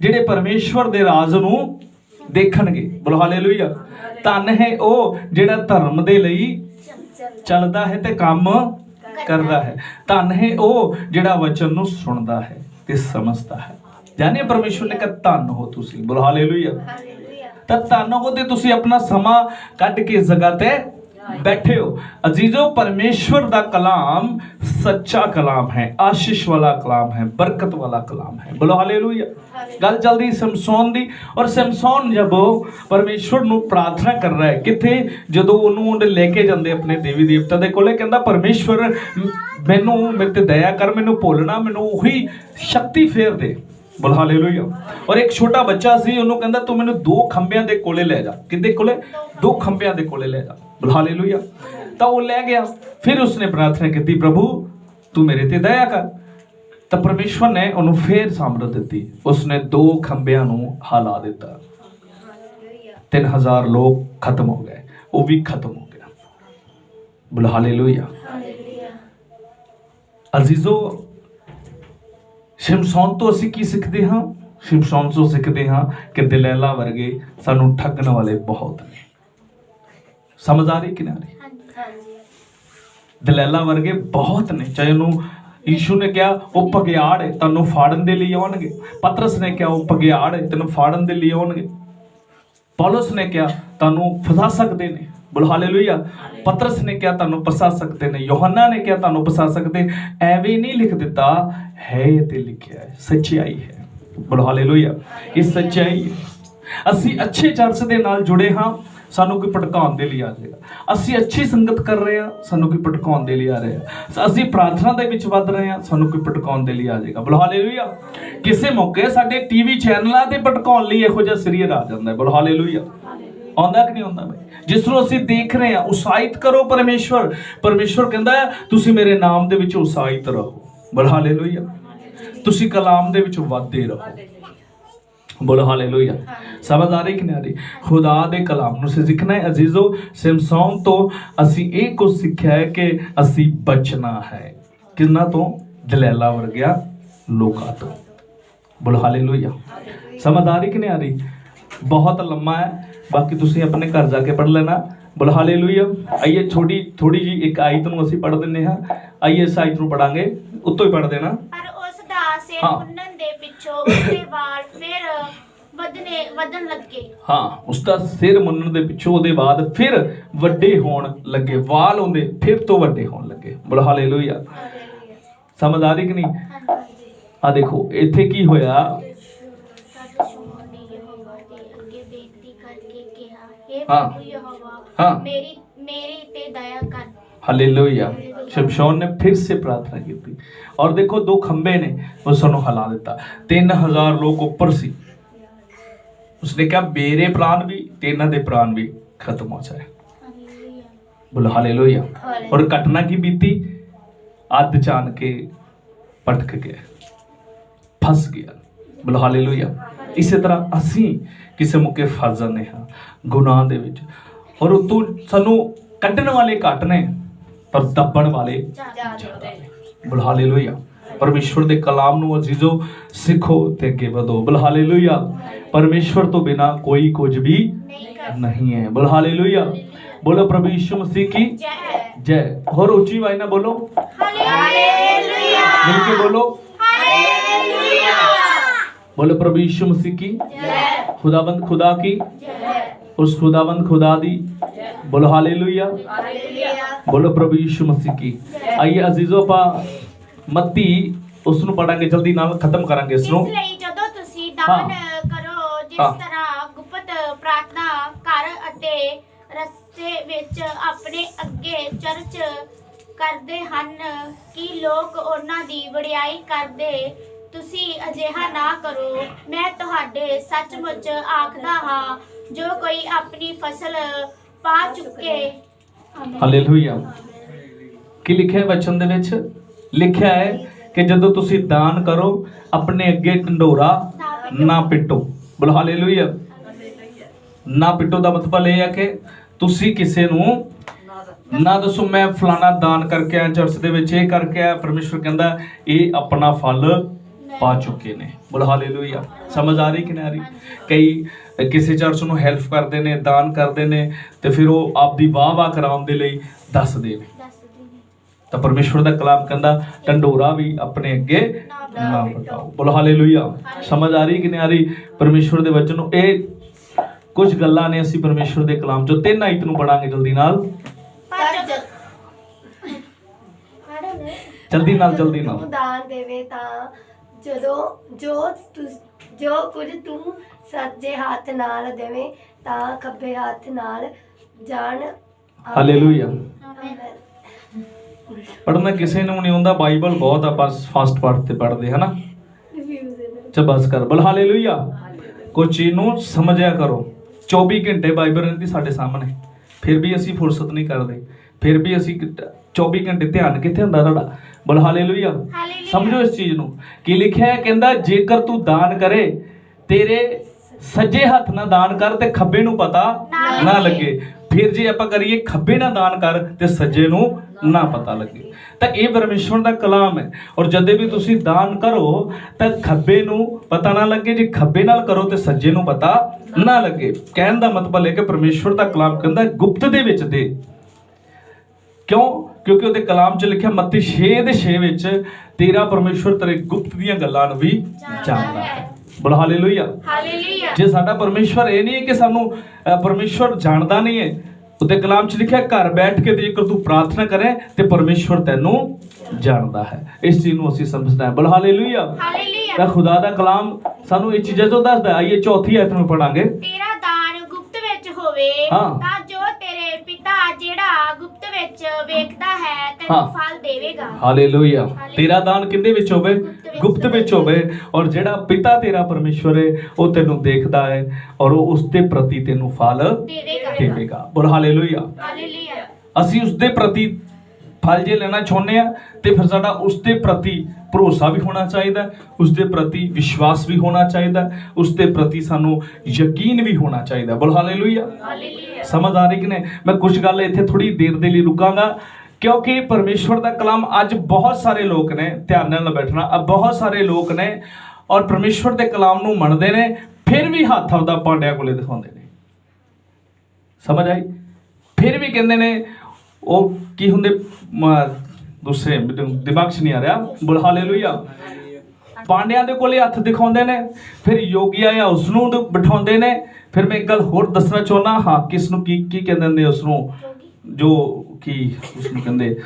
S1: ਜਿਹੜੇ ਪਰਮੇਸ਼ਵਰ ਦੇ ਰਾਜ਼ ਨੂੰ ਦੇਖਣਗੇ। ਬੋਲੋ ਹਾਲੇਲੂਇਆ। ਧੰਨ ਹੈ ਉਹ ਜਿਹੜਾ ਧਰਮ ਦੇ ਲਈ ਚੱਲਦਾ ਹੈ। ਤੇ ਕੰਮ ਕਰਦਾ ਹੈ। ਧੰਨ ਹੈ ਉਹ ਜਿਹੜਾ ਵਚਨ ਨੂੰ ਸੁਣਦਾ ਹੈ ਤੇ ਸਮਝਦਾ ਹੈ। ਜਾਨੇ ਪਰਮੇਸ਼ਵਰ ਨੇ ਕਿਹਾ ਧੰਨ ਹੋ ਤੁਸੀਂ। ਬੋਲੋ ਹਾਲੇਲੂਇਆ। ਤਾਂ ਧੰਨ ਹੋ ਤੇ ਤੁਸੀਂ ਆਪਣਾ ਸਮਾਂ ਕੱਢ ਕੇ ਜਗ੍ਹਾ ਤੇ ਬੈਠੇ ਹੋ। ਅਜ਼ੀਜ਼ੋ ਪਰਮੇਸ਼ਵਰ ਦਾ ਕਲਾਮ ਸੱਚਾ ਕਲਾਮ ਹੈ ਆਸ਼ੀਸ਼ ਵਾਲਾ ਕਲਾਮ ਹੈ ਬਰਕਤ ਵਾਲਾ ਕਲਾਮ ਹੈ। ਬੋਲੋ ਹਾਲੇਲੂਇਆ। ਗੱਲ ਚੱਲਦੀ ਸਮਸੌਨ ਦੀ ਔਰ ਸਮਸੌਨ ਜਬ ਪਰਮੇਸ਼ਵਰ ਨੂੰ ਪ੍ਰਾਰਥਨਾ ਕਰ ਰਿਹਾ ਹੈ ਕਿੱਥੇ? ਜਦੋਂ ਉਹਨੂੰ ਉਹਨੇ ਲੈ ਕੇ ਜਾਂਦੇ ਆਪਣੇ ਦੇਵੀ ਦੇਵਤਾ ਦੇ ਕੋਲੇ ਕਹਿੰਦਾ ਪਰਮੇਸ਼ਵਰ ਮੈਨੂੰ ਮੇਰੇ ਤੇ ਦਇਆ ਕਰ ਮੈਨੂੰ ਭੁੱਲਣਾ ਮੈਨੂੰ ਉਹੀ ਸ਼ਕਤੀ ਫੇਰ ਦੇ। ਬੋਲ ਹਾਲੇਲੂਇਆ ਔਰ ਇੱਕ ਛੋਟਾ ਬੱਚਾ ਸੀ ਉਹਨੂੰ ਕਹਿੰਦਾ ਤੂੰ ਮੈਨੂੰ ਦੋ ਖੰਭਿਆਂ ਦੇ ਕੋਲੇ ਲੈ ਜਾ। ਕਿਹਦੇ ਕੋਲੇ? ਦੋ ਖੰਭਿਆਂ ਦੇ ਕੋਲੇ ਲੈ ਜਾ। ਬੋਲ ਹਾਲੇਲੂਇਆ ਤਾਂ ਉਹ ਲੈ ਗਿਆ। ਫਿਰ ਉਸਨੇ ਪ੍ਰਾਰਥਨਾ ਕੀਤੀ ਪ੍ਰਭੂ ਤੂੰ ਮੇਰੇ ਤੇ ਦਇਆ ਕਰ। ਤਾਂ ਪਰਮੇਸ਼ਵਰ ਨੇ ਉਹਨੂੰ ਫੇਰ ਸਾਮਰਥ ਦਿੱਤੀ। ਉਸਨੇ ਦੋ ਖੰਭਿਆਂ ਨੂੰ ਹਿਲਾ ਦਿੱਤਾ। 3000 ਲੋਕ ਖਤਮ ਹੋ ਗਏ। ਉਹ ਵੀ ਖਤਮ ਹੋ ਗਿਆ। ਬੋਲ ਹਾਲੇਲੂਇਆ। ਅਜ਼ੀਜ਼ੋ ਸ਼ਿਮਸ਼ੌਨ ਤੋਂ ਅਸੀਂ ਕੀ ਸਿੱਖਦੇ ਹਾਂ? ਸ਼ਿਮਸ਼ੌਨ ਤੋਂ ਸਿੱਖਦੇ ਹਾਂ ਕਿ ਦਲੈਲਾ ਵਰਗੇ ਸਾਨੂੰ ਠੱਗਣ ਵਾਲੇ ਬਹੁਤ ਨੇ। ਸਮਝ ਆ ਰਹੀ ਕਿ ਨਹੀਂ ਆ ਰਹੀ? ਦਲੈਲਾ ਵਰਗੇ ਬਹੁਤ ਨੇ। ਚਾਹੇ ਉਹਨੂੰ ਯੀਸ਼ੂ ਨੇ ਕਿਹਾ ਉਹ ਪਗਿਆੜ ਹੈ ਤੁਹਾਨੂੰ ਫਾੜਨ ਦੇ ਲਈ ਆਉਣਗੇ। ਪਤਰਸ ਨੇ ਕਿਹਾ ਉਹ ਪਗਿਆੜ ਹੈ ਤੈਨੂੰ ਫਾੜਨ ਦੇ ਲਈ ਆਉਣਗੇ। ਪੌਲਸ ਨੇ ਕਿਹਾ ਤੁਹਾਨੂੰ ਫਸਾ ਸਕਦੇ ਨੇ। ਬੋਲ ਹਾਲੇਲੂਇਆ। ਪਤਰਸ ਨੇ ਕਿਹਾ ਤੁਹਾਨੂੰ ਫਸਾ ਸਕਦੇ ਨੇ ਯੋਹੰਨਾ ਨੇ ਕਿਹਾ ਤੁਹਾਨੂੰ ਫਸਾ ਸਕਦੇ ਐਵੇਂ ਨਹੀਂ ਲਿਖ ਦਿੱਤਾ। ਹੈ ਤੇ ਲਿਖਿਆ ਹੈ ਸੱਚਾਈ ਹੈ। ਬੋਲੋ ਹਾਲੇਲੂਇਆ। ਇਹ ਸੱਚਾਈ ਹੈ। ਅਸੀਂ ਅੱਛੇ ਚਰਚ ਦੇ ਨਾਲ ਜੁੜੇ ਹਾਂ ਸਾਨੂੰ ਕੋਈ ਭਟਕਾਉਣ ਦੇ ਲਈ ਆ ਜਾਏਗਾ ਅਸੀਂ ਅੱਛੀ ਸੰਗਤ ਕਰ ਰਹੇ ਹਾਂ ਸਾਨੂੰ ਕੋਈ ਭਟਕਾਉਣ ਦੇ ਲਈ ਆ ਰਿਹਾ। ਅਸੀਂ ਪ੍ਰਾਰਥਨਾ ਦੇ ਵਿੱਚ ਵੱਧ ਰਹੇ ਹਾਂ ਸਾਨੂੰ ਕੋਈ ਭਟਕਾਉਣ ਦੇ ਲਈ ਆ ਜਾਏਗਾ। ਬੋਲੋ ਹਾਲੇਲੂਇਆ। ਕਿਸੇ ਮੌਕੇ ਸਾਡੇ ਟੀਵੀ ਚੈਨਲਾਂ ਤੇ ਭਟਕਾਉਣ ਲਈ ਇਹੋ ਜਿਹਾ ਸੀਰੀਅਲ ਆ ਜਾਂਦਾ ਹੈ। ਬੋਲੋ ਹਾਲੇਲੂਇਆ। ਆਉਂਦਾ ਕਿ ਨਹੀਂ ਆਉਂਦਾ ਬਈ? ਜਿਸ ਨੂੰ ਅਸੀਂ ਦੇਖ ਰਹੇ ਹਾਂ ਉਸਾਹਿਤ ਕਰੋ ਪਰਮੇਸ਼ਵਰ। ਪਰਮੇਸ਼ਵਰ ਕਹਿੰਦਾ ਹੈ, ਤੁਸੀਂ ਮੇਰੇ ਨਾਮ ਦੇ ਵਿੱਚ ਉਸਾਹਿਤ ਰਹੋ। ਬੋਲ ਹਾਲੇਲੂਇਆ। ਤੁਸੀਂ ਕਲਾਮ ਦੇ ਵਿੱਚ ਵਾਧੇ ਰਹੋ। ਬੋਲੋ ਹਾਲੇਲੂਇਆ। ਸਮਝ ਆ ਰਹੀ ਕਿ ਨਹੀਂ ਆ ਰਹੀ? ਖੁਦਾ ਦੇ ਕਲਾਮ ਨੂੰ ਸਿੱਖਣਾ ਹੈ ਅਜ਼ੀਜ਼ੋ ਸਿਮਸੌਨ ਤੋਂ ਅਸੀਂ ਇਹ ਕੁਝ ਸਿੱਖਿਆ ਹੈ ਕਿ ਅਸੀਂ ਬਚਣਾ ਹੈ। ਕਿੰਨਾ ਤੋਂ? ਦਲੈਲਾ ਵਰਗਿਆ ਲੋਕਾਂ ਤੋਂ। ਬੋਲੋ ਹਾਲੇਲੂਇਆ। ਸਮਝ ਆ ਰਹੀ ਕਿ ਨਹੀਂ ਆ ਰਹੀ? ਬਹੁਤ ਲੰਮਾ ਹੈ। ਬਾਕੀ ਤੁਸੀਂ ਆਪਣੇ ਘਰ ਜਾ ਕੇ ਪੜ੍ਹ ਲੈਣਾ। ਬੋਲੋ ਹਾਲੇਲੂਇਆ ਆਈਏ ਛੋਟੀ ਥੋੜੀ ਜੀ ਇੱਕ ਆਇਤ ਨੂੰ ਅਸੀਂ ਪੜ੍ਹ ਦਿੰਨੇ ਹਾਂ। ਆਈਏ ਇਸ ਆਇਤ ਨੂੰ ਪੜਾਂਗੇ ਉੱਤੋਂ ਹੀ ਪੜ੍ਹ ਦੇਣਾ।
S2: ਪਰ ਉਸ ਦਾ ਸਿਰ। ਮੁੰਨਣ ਦੇ ਪਿੱਛੋਂ ਉਸਦੇ ਵਾਲ ਫਿਰ ਵਧਨੇ ਵਧਣ ਲੱਗੇ।
S1: ਹਾਂ ਉਸ ਦਾ ਸਿਰ ਮੁੰਨਣ ਦੇ ਪਿੱਛੋਂ ਉਹਦੇ ਬਾਅਦ ਫਿਰ ਵੱਡੇ ਹੋਣ ਲੱਗੇ। ਵਾਲ ਉਹਦੇ ਫਿਰ ਤੋਂ ਵੱਡੇ ਹੋਣ ਲੱਗੇ। ਬੋਲੋ ਹਾਲੇਲੂਇਆ ਸਮਝ ਆ ਰਹੀ ਕਿ ਨਹੀਂ? ਆ ਦੇਖੋ ਇੱਥੇ ਕੀ ਹੋਇਆ?
S2: हे
S1: ਹਾਲੇਲੂਇਆ ਸ਼ਮਸ਼ੌਨ ਨੇ ਫਿਰ ਸੇ ਪ੍ਰਾਰਥਨਾ ਕੀਤੀ। ਔਰ ਦੇਖੋ ਦੋ ਖੰਬੇ ਨੇ ਉਸ ਨੂੰ ਹਿਲਾ ਦਿੱਤਾ। 3000 ਲੋਕ ਉੱਪਰ ਸੀ। ਉਸਨੇ ਕਿਹਾ ਮੇਰੇ ਪ੍ਰਾਣ ਵੀ ਤੇ ਇਹਨਾਂ ਦੇ ਪ੍ਰਾਣ ਵੀ ਖਤਮ ਹੋ ਜਾਏ। ਬੋਲ ਹਾਲੇਲੂਇਆ ਔਰ ਘਟਨਾ ਕੀ ਬੀਤੀ? ਅੱਧ ਚਾਨ ਕੇ ਪਟਕ ਗਿਆ। ਫਸ ਗਿਆ। ਬੋਲ ਹਾਲੇਲੂਇਆ ਇਸੇ ਤਰ੍ਹਾਂ ਅਸੀਂ ਕਿਸੇ ਮੌਕੇ ਫਸ ਜਾਂਦੇ ਹਾਂ ਗੁਨਾਹ ਦੇ ਵਿੱਚ। ਔਰ ਉਤੋਂ ਸਾਨੂੰ ਕੱਢਣ ਵਾਲੇ ਘੱਟ ਨੇ ਪਰ ਦੱਬਣ ਵਾਲੇ ਨੇ। ਬੋਲ ਹਾਲੇਲੂਇਆ। ਪਰਮੇਸ਼ਵਰ ਦੇ ਕਲਾਮ ਨੂੰ ਅਜ਼ੀਜ਼ੋ ਸਿੱਖੋ ਤੇ ਅੱਗੇ ਵਧੋ। ਬੋਲ ਹਾਲੇਲੂਇਆ। ਪਰਮੇਸ਼ਵਰ ਤੋਂ ਬਿਨਾ ਕੋਈ ਕੁਝ ਵੀ
S2: ਨਹੀਂ
S1: ਹੈ। ਬੋਲ ਹਾਲੇਲੂਇਆ। ਬੋਲੋ ਪ੍ਰਭੂ ਯਿਸੂ ਮਸੀਹ ਕੀ?
S2: ਜੈ।
S1: ਜੈ। ਹੋਰ ਉੱਚੀ ਨਾਲ ਬੋਲੋ।
S2: ਹਾਲੇਲੂਇਆ।
S1: ਮਿਲ ਕੇ ਬੋਲੋ। ਬੋਲੋ ਪ੍ਰਭੂ ਯਿਸੂ ਮਸੀਹ ਕੀ
S2: ਜੈ
S1: ਖੁਦਾਵੰਦ ਖੁਦਾ ਕੀ
S2: ਜੈ
S1: ਉਸ ਖੁਦਾਵੰਦ ਖੁਦਾ ਦੀ ਬੋਲੋ ਹਾਲੇਲੂਇਆ
S2: ਹਾਲੇਲੂਇਆ
S1: ਬੋਲੋ ਪ੍ਰਭੂ ਯਿਸੂ ਮਸੀਹ ਕੀ ਆਈਏ ਅਜ਼ੀਜ਼ੋ ਆਪਾਂ ਮੱਤੀ ਉਸ ਨੂੰ ਪੜਾਂਗੇ ਜਲਦੀ ਨਾਲ ਖਤਮ ਕਰਾਂਗੇ ਇਸ
S2: ਇਸ
S1: ਨੂੰ
S2: ਲਈ ਜਦੋਂ ਤੁਸੀਂ। ਦਾਨ ਕਰੋ ਜਿਸ
S1: ਹਾਂ।
S2: ਤਰ੍ਹਾਂ ਗੁਪਤ ਪ੍ਰਾਰਥਨਾ ਕਰ ਅਤੇ ਰਸਤੇ ਵਿੱਚ ਆਪਣੇ ਅੱਗੇ ਚਰਚ ਕਰਦੇ ਹਨ ਕਿ ਲੋਕ ਉਹਨਾਂ ਦੀ ਵਡਿਆਈ ਕਰਦੇ ਤੁਸੀਂ ਅਜਿਹਾ ਨਾ ਕਰੋ। ਮੈਂ ਤੁਹਾਡੇ ਸੱਚਮੁੱਚ ਆਖਦਾ ਹਾਂ ਜੋ ਕੋਈ ਆਪਣੀ ਫਸਲ ਪਾ ਚੁੱਕੇ।
S1: ਹਾਲੇਲੂਇਆ। ਕੀ ਲਿਖਿਆ ਹੈ ਵਚਨ ਦੇ ਵਿੱਚ? ਲਿਖਿਆ ਹੈ ਕਿ ਜਦੋਂ ਤੁਸੀਂ ਦਾਨ ਕਰੋ ਆਪਣੇ ਅੱਗੇ ਢੰਡੋਰਾ ਨਾ ਪਿੱਟੋ। ਬੋਲੋ ਹਾਲੇਲੂਇਆ। ਨਾ ਪਿੱਟੋ ਦਾ ਮਤਲਬ ਇਹ ਹੈ ਕਿ ਤੁਸੀਂ ਕਿਸੇ ਨੂੰ ਨਾ ਦੱਸੋ ਮੈਂ ਫਲਾਣਾ ਦਾਨ ਕਰਕੇ ਆਇਆ ਚਰਚ ਦੇ ਵਿੱਚ ਇਹ ਕਰਕੇ ਆਇਆ। ਪਰਮੇਸ਼ਵਰ ਕਹਿੰਦਾ ਇਹ ਆਪਣਾ ਫਲ ਪਾ ਚੁੱਕੇ ਨੇ। ਬੋਲੋ ਹਾਲੇਲੂਇਆ ਸਮਝ ਆ ਰਹੀ ਕਿ ਨਹੀਂ ਆ ਰਹੀ? ਕਈ ਕਿਸੇ ਚਰਚ ਨੂੰ ਹੈਲਪ ਕਰਦੇ ਨੇ ਦਾਨ ਕਰਦੇ ਨੇ ਤੇ ਫਿਰ ਉਹ ਆਪਦੀ ਵਾਹ ਵਾਹ ਕਰਾਉਣ ਦੇ ਲਈ ਦੱਸਦੇ ਨੇ। ਤਾਂ ਪਰਮੇਸ਼ਵਰ ਦਾ ਕਲਾਮ ਕਹਿੰਦਾ ਢੰਡੋਰਾ ਵੀ ਆਪਣੇ ਅੱਗੇ ਨਾ ਪਟਾਓ ਬੋਲੋ ਹਾਲੇਲੂਇਆ ਸਮਝ ਆ ਰਹੀ ਕਿ ਨਹੀਂ ਆ ਰਹੀ? ਪਰਮੇਸ਼ਵਰ ਦੇ ਵਚਨ ਨੂੰ ਇਹ ਕੁਝ ਗੱਲਾਂ ਨੇ ਅਸੀਂ ਪਰਮੇਸ਼ਵਰ ਦੇ ਕਲਾਮ ਚੋਂ ਤਿੰਨ ਆਇਤ ਨੂੰ ਪੜਾਂਗੇ ਜਲਦੀ ਨਾਲ। ਜਲਦੀ ਨਾਲ ਜਲਦੀ ਨਾਲ।
S3: ਦਾਨ ਦੇਵੇ ਤਾਂ ਜਦੋਂ ਜੋ ਤੁਸ- ਜੋ ਕੁਝ ਤੂੰ ਸੱਜੇ ਹੱਥ ਨਾਲ ਦੇਵੇਂ ਤਾਂ ਖੱਬੇ ਹੱਥ ਨਾਲ ਜਾਣ।
S1: Hallelujah
S2: amen.
S1: ਪੜਨਾ ਕਿਸੇ ਨੂੰ ਨਹੀਂ ਆਉਂਦਾ ਬਾਈਬਲ ਬਹੁਤ ਆ ਬਸ ਫਾਸਟ ਪਾਰਟ ਤੇ ਪੜਦੇ ਹਨਾ? ਚ ਬਸ ਕਰ ਬਲ ਹਾਲੇਲੂਇਆ ਕੋਈ ਚੀਜ਼ ਨੂੰ ਸਮਝਿਆ ਕਰੋ। 24 ਘੰਟੇ ਬਾਈਬਲ ਰਹਿੰਦੀ ਸਾਡੇ ਸਾਹਮਣੇ। ਫਿਰ ਵੀ ਅਸੀਂ ਫੁਰਸਤ ਨਹੀਂ ਕਰਦੇ। ਫਿਰ ਵੀ ਅਸੀਂ ਕਿਤ- 24 ਘੰਟੇ ਧਿਆਨ ਕਿੱਥੇ ਹੁੰਦਾ ਸਾਡਾ? ਬਲ ਹਾਲੇਲੂਇਆ
S2: ਹਾਲੇਲੂਇਆ
S1: ਸਮਝੋ ਇਸ ਚੀਜ਼ ਨੂੰ। ਕੀ ਲਿਖਿਆ ਹੈ? ਕਹਿੰਦਾ ਜੇਕਰ ਤੂੰ ਦਾਨ ਕਰੇ ਤੇਰੇ ਸੱਜੇ ਹੱਥ ਨਾਲ ਦਾਨ ਕਰ ਤੇ ਖੱਬੇ ਨੂੰ ਪਤਾ
S2: ਨਾ। ਲੱਗੇ।
S1: ਫਿਰ ਜੇ ਆਪਾਂ ਕਰੀਏ ਖੱਬੇ ਨਾਲ ਦਾਨ ਕਰ ਤੇ ਸੱਜੇ ਨੂੰ ਨਾ ਪਤਾ ਲੱਗੇ। ਤਾਂ ਇਹ ਪਰਮੇਸ਼ਵਰ ਦਾ ਕਲਾਮ ਹੈ। ਔਰ ਜਦੇ ਵੀ ਤੁਸੀਂ ਦਾਨ ਕਰੋ ਤਾਂ ਖੱਬੇ ਨੂੰ ਪਤਾ ਨਾ ਲੱਗੇ। ਜੇ ਖੱਬੇ ਨਾਲ ਕਰੋ ਤੇ ਸੱਜੇ ਨੂੰ ਪਤਾ ਨਾ ਲੱਗੇ। ਕਹਿਣ ਦਾ ਮਤਲਬ ਹੈ ਕਿ ਪਰਮੇਸ਼ਵਰ ਦਾ ਕਲਾਮ ਕਹਿੰਦਾ ਗੁਪਤ ਦੇ ਵਿੱਚ ਦੇ। ਕਿਉਂ? ਕਿਉਂਕਿ ਉਹਦੇ ਕਲਾਮ 'ਚ ਲਿਖਿਆ ਮੱਤੀ 6 ਦੇ 6 ਵਿੱਚ ਤੇਰਾ ਪਰਮੇਸ਼ਵਰ ਤੇਰੇ ਗੁਪਤ ਦੀਆਂ ਗੱਲਾਂ ਨੂੰ ਵੀ ਜਾਣਦਾ ਹੈ। ਬੋਲ ਹਾਲੇਲੂਇਆ।
S2: ਹਾਲੇਲੂਇਆ।
S1: ਜੇ ਸਾਡਾ ਪਰਮੇਸ਼ਵਰ ਇਹ ਨਹੀਂ ਹੈ ਕਿ ਸਾਨੂੰ ਪਰਮੇਸ਼ਵਰ ਜਾਣਦਾ ਨਹੀਂ ਹੈ ਉਹਦੇ ਕਲਾਮ 'ਚ ਲਿਖਿਆ ਘਰ ਬੈਠ ਕੇ ਤੇ ਜੇਕਰ ਤੂੰ ਪ੍ਰਾਰਥਨਾ ਕਰੇ ਤੇ ਪਰਮੇਸ਼ਵਰ ਤੈਨੂੰ ਜਾਣਦਾ ਹੈ। ਇਸ ਚੀਜ਼ ਨੂੰ ਅਸੀਂ ਸਮਝਣਾ ਹੈ। ਬੋਲ ਹਾਲੇਲੂਇਆ।
S2: ਹਾਲੇਲੂਇਆ।
S1: ਤਾਂ ਖੁਦਾ ਦਾ ਕਲਾਮ ਸਾਨੂੰ ਇਹ ਚੀਜ਼ਾਂ ਤੋਂ ਦੱਸਦਾ। ਆਈਏ ਚੌਥੀ ਆਇਤ ਨੂੰ ਪੜਾਂਗੇ
S2: ਤੇਰਾ ਦਾਨ ਗੁਪਤ ਵਿੱਚ ਹੋਵੇ। ਤਾਂ ਜੋ ਤੇਰੇ ਪਿਤਾ ਜਿਹੜਾ ਗੁਪਤ ਵਿੱਚ ਵੇਖਦਾ ਹਾਂ। ਤੈਨੂੰ ਫਲ ਦੇਵੇਗਾ
S1: ਹਾਲੇਲੂਇਆ ਤੇਰਾ ਦਾਨ ਕਿੰਦੇ ਵਿੱਚ ਹੋਵੇ? ਗੁਪਤ ਵਿੱਚ ਹੋਵੇ। ਔਰ ਜਿਹੜਾ ਪਿਤਾ ਤੇਰਾ ਪਰਮੇਸ਼ਵਰ ਹੈ ਉਹ ਤੈਨੂੰ ਦੇਖਦਾ ਹੈ ਔਰ ਉਹ ਉਸ ਦੇ ਪ੍ਰਤੀ ਤੈਨੂੰ ਫਲ
S2: ਦੇਵੇਗਾ।
S1: ਬੋਲ ਹਾਲੇਲੂਇਆ
S2: ਹਾਲੇਲੂਇਆ
S1: ਅਸੀਂ ਉਸ ਦੇ ਪ੍ਰਤੀ ਫਲ ਜੇ ਲੈਣਾ ਚਾਹੁੰਦੇ ਆ ਤੇ ਫਿਰ ਸਾਡਾ ਉਸ ਦੇ ਪ੍ਰਤੀ ਭਰੋਸਾ ਵੀ ਹੋਣਾ ਚਾਹੀਦਾ ਉਸ ਦੇ ਪ੍ਰਤੀ ਵਿਸ਼ਵਾਸ ਵੀ ਹੋਣਾ ਚਾਹੀਦਾ ਉਸ ਦੇ ਪ੍ਰਤੀ ਸਾਨੂੰ ਯਕੀਨ ਵੀ ਹੋਣਾ ਚਾਹੀਦਾ। ਬੋਲ ਹਾਲੇਲੂਇਆ
S2: ਹਾਲੇਲੂਇਆ
S1: ਸਮਝ ਆ ਰਹੀ ਕਿ ਨਹੀਂ ਮੈਂ ਕੁਝ ਗੱਲ ਇੱਥੇ ਥੋੜੀ ਦੇਰ ਦੇ ਲਈ ਰੁਕਾਂਗਾ। ਕਿਉਂਕਿ ਪਰਮੇਸ਼ਵਰ ਦਾ ਕਲਾਮ ਅੱਜ ਬਹੁਤ ਸਾਰੇ ਲੋਕ ਨੇ ਧਿਆਨ ਨਾਲ ਬੈਠਣਾ ਅ ਬਹੁਤ ਸਾਰੇ ਲੋਕ ਨੇ ਔਰ ਪਰਮੇਸ਼ਵਰ ਦੇ ਕਲਾਮ ਨੂੰ ਮੰਨਦੇ ਨੇ ਫਿਰ ਵੀ ਹੱਥ ਆਪਦਾ ਪਾਂਡਿਆਂ ਕੋਲੇ ਦਿਖਾਉਂਦੇ ਨੇ। ਸਮਝ ਆਈ? ਫਿਰ ਵੀ ਕਹਿੰਦੇ ਨੇ ਉਹ ਕੀ ਹੁੰਦੇ ਮ, ਦੂਸਰੇ ਮੈਨੂੰ ਦਿਮਾਗ 'ਚ ਨਹੀਂ ਆ ਰਿਹਾ। ਬੋਲ ਹਾਲੇਲੂਇਆ। ਪਾਂਡਿਆਂ ਦੇ ਕੋਲੇ ਹੱਥ ਦਿਖਾਉਂਦੇ ਨੇ ਫਿਰ ਯੋਗੀ ਆਇਆ ਉਸ ਨੂੰ ਬਿਠਾਉਂਦੇ ਨੇ। ਫਿਰ ਮੈਂ ਇੱਕ ਗੱਲ ਹੋਰ ਦੱਸਣਾ ਚਾਹੁੰਦਾ ਹਾਂ ਕਿਸ ਨੂੰ ਕੀ ਕੀ ਕਹਿੰਦੇ ਨੇ ਉਸ ਨੂੰ ਜੋ ਕੀ ਉਸ ਨੂੰ ਕਹਿੰਦੇ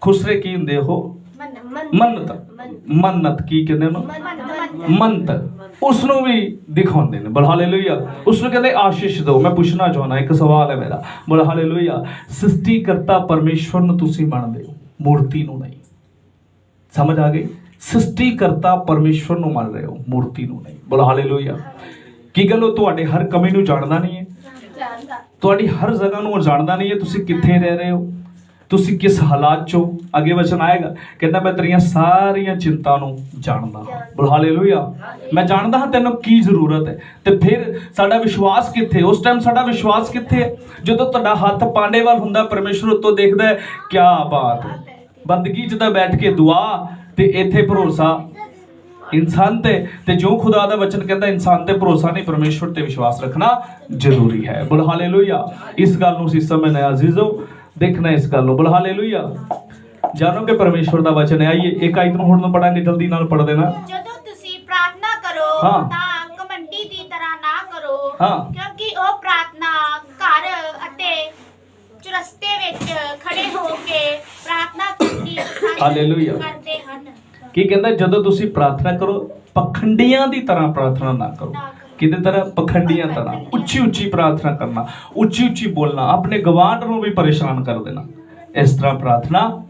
S1: ਖੁਸਰੇ ਕੀ ਹੁੰਦੇ ਉਹ?
S2: ਮੰਨ
S1: ਮੰਨਤ। ਮੰਨਤ ਕੀ ਕਹਿੰਦੇ ਉਹਨੂੰ? ਮੰਤ ਉਸ ਨੂੰ ਵੀ ਦਿਖਾਉਂਦੇ ਨੇ ਬੋਲ ਹਾਲੇਲੂਇਆ। ਉਸ ਨੂੰ ਕਹਿੰਦੇ ਆਸ਼ੀਸ਼ ਦਿਓ। ਮੈਂ ਪੁੱਛਣਾ ਚਾਹੁੰਦਾ ਇੱਕ ਸਵਾਲ ਹੈ ਮੇਰਾ। ਬੋਲ ਹਾਲੇਲੂਇਆ। ਸ੍ਰਿਸ਼ਟੀ ਕਰਤਾ ਪਰਮੇਸ਼ਵਰ ਨੂੰ ਤੁਸੀਂ ਮੰਨਦੇ ਹੋ ਮੂਰਤੀ ਨੂੰ ਨਹੀਂ। ਸਮਝ ਆ ਗਈ? ਸ੍ਰਿਸ਼ਟੀ ਕਰਤਾ ਪਰਮੇਸ਼ਵਰ ਨੂੰ ਮੰਨ ਰਹੇ ਹੋ ਮੂਰਤੀ ਨੂੰ ਨਹੀਂ। ਬੋਲ ਹਾਲੇਲੂਇਆ। ਕੀ ਗੱਲ ਉਹ ਤੁਹਾਡੇ ਹਰ ਕਮੀ ਨੂੰ ਜਾਣਦਾ ਨਹੀਂ ਹੈ?
S3: ਜਾਣਦਾ।
S1: ਤੁਹਾਡੀ ਹਰ ਜਗ੍ਹਾ ਨੂੰ ਉਹ ਜਾਣਦਾ ਨਹੀਂ ਹੈ ਤੁਸੀਂ ਕਿੱਥੇ ਰਹਿ ਰਹੇ ਹੋ। ਤੁਸੀਂ ਕਿਸ ਹਾਲਾਤ 'ਚੋਂ ਅੱਗੇ ਵਚਨ ਆਏਗਾ, ਕਹਿੰਦਾ ਮੈਂ ਤੇਰੀਆਂ ਸਾਰੀਆਂ ਚਿੰਤਾ ਨੂੰ ਜਾਣਦਾ ਹਾਂ। ਬੋਲ ਹਾਲੇਲੂਇਆ। ਮੈਂ ਜਾਣਦਾ ਹਾਂ ਤੈਨੂੰ ਕੀ ਜ਼ਰੂਰਤ ਹੈ। ਤੇ ਫਿਰ ਸਾਡਾ ਵਿਸ਼ਵਾਸ ਕਿੱਥੇ ਉਸ ਟਾਈਮ ਸਾਡਾ ਵਿਸ਼ਵਾਸ ਕਿੱਥੇ ਹੈ? ਜਦੋਂ ਤੁਹਾਡਾ ਹੱਥ ਪਾਂਡੇ ਵੱਲ ਹੁੰਦਾ ਪਰਮੇਸ਼ਰ ਉੱਤੋਂ ਦੇਖਦਾ ਹੈ ਕੀ ਬਾਤ ਹੈ। ਬੰਦਗੀ 'ਚ ਤਾਂ ਬੈਠ ਕੇ ਦੁਆ ਤੇ ਇੱਥੇ ਭਰੋਸਾ ਇਨਸਾਨ ਤੇ ਤੇ ਜੋ ਖੁਦਾ ਦਾ ਵਚਨ ਕਹਿੰਦਾ ਇਨਸਾਨ ਤੇ ਭਰੋਸਾ ਨਹੀਂ ਪਰਮੇਸ਼ਵਰ ਤੇ ਵਿਸ਼ਵਾਸ ਰੱਖਣਾ ਜ਼ਰੂਰੀ ਹੈ। ਬੋਲ ਹਾਲੇਲੂਇਆ। ਇਸ ਗੱਲ ਨੂੰ ਅਸੀਂ ਸਮਝਣਾ ਅਜ਼ੀਜ਼ੋ। ਦੇਖਣਾ ਇਸ ਗੱਲ ਨੂੰ। ਬੋਲ ਹਾਲੇਲੂਇਆ। ਜਾਣੋ ਕਿ ਪਰਮੇਸ਼ਵਰ ਦਾ ਵਚਨ ਹੈ ਆਈਏ ਇੱਕ ਆਇਤ ਨੂੰ ਹੁਣ ਨੂੰ ਪੜਾਂਗੇ ਜਲਦੀ ਨਾਲ ਪੜ ਦੇਣਾ।
S2: ਜਦੋਂ ਤੁਸੀਂ ਪ੍ਰਾਰਥਨਾ ਕਰੋ। ਤਾਂ ਕਮੰਡੀ ਦੀ ਤਰ੍ਹਾਂ ਨਾ ਕਰੋ। ਕਿਉਂਕਿ ਉਹ ਪ੍ਰਾਰਥਨਾ ਘਰ ਅਤੇ ਚੁਰਸਤੇ ਵਿੱਚ ਖੜੇ ਹੋ ਕੇ ਪ੍ਰਾਰਥਨਾ ਕਰਦੀ
S1: ਹਾਲੇਲੂਇਆ।
S2: ਕਰਦੇ ਹਨ।
S1: ਕੀ ਕਹਿੰਦਾ ਜਦੋਂ ਤੁਸੀਂ ਪ੍ਰਾਰਥਨਾ ਕਰੋ ਪਖੰਡੀਆਂ ਦੀ ਤਰ੍ਹਾਂ ਪ੍ਰਾਰਥਨਾ ਨਾ ਕਰੋ। ਕਿਹਦੇ ਤਰ੍ਹਾਂ? ਪਖੰਡੀਆਂ ਤਰ੍ਹਾਂ। ਉੱਚੀ ਉੱਚੀ ਪ੍ਰਾਰਥਨਾ ਕਰਨਾ ਉੱਚੀ ਉੱਚੀ ਬੋਲਣਾ ਆਪਣੇ ਗਵਾਂਢ ਨੂੰ ਵੀ ਪਰੇਸ਼ਾਨ ਕਰ ਦੇਣਾ। ਇਸ ਤਰ੍ਹਾਂ ਪ੍ਰਾਰਥਨਾ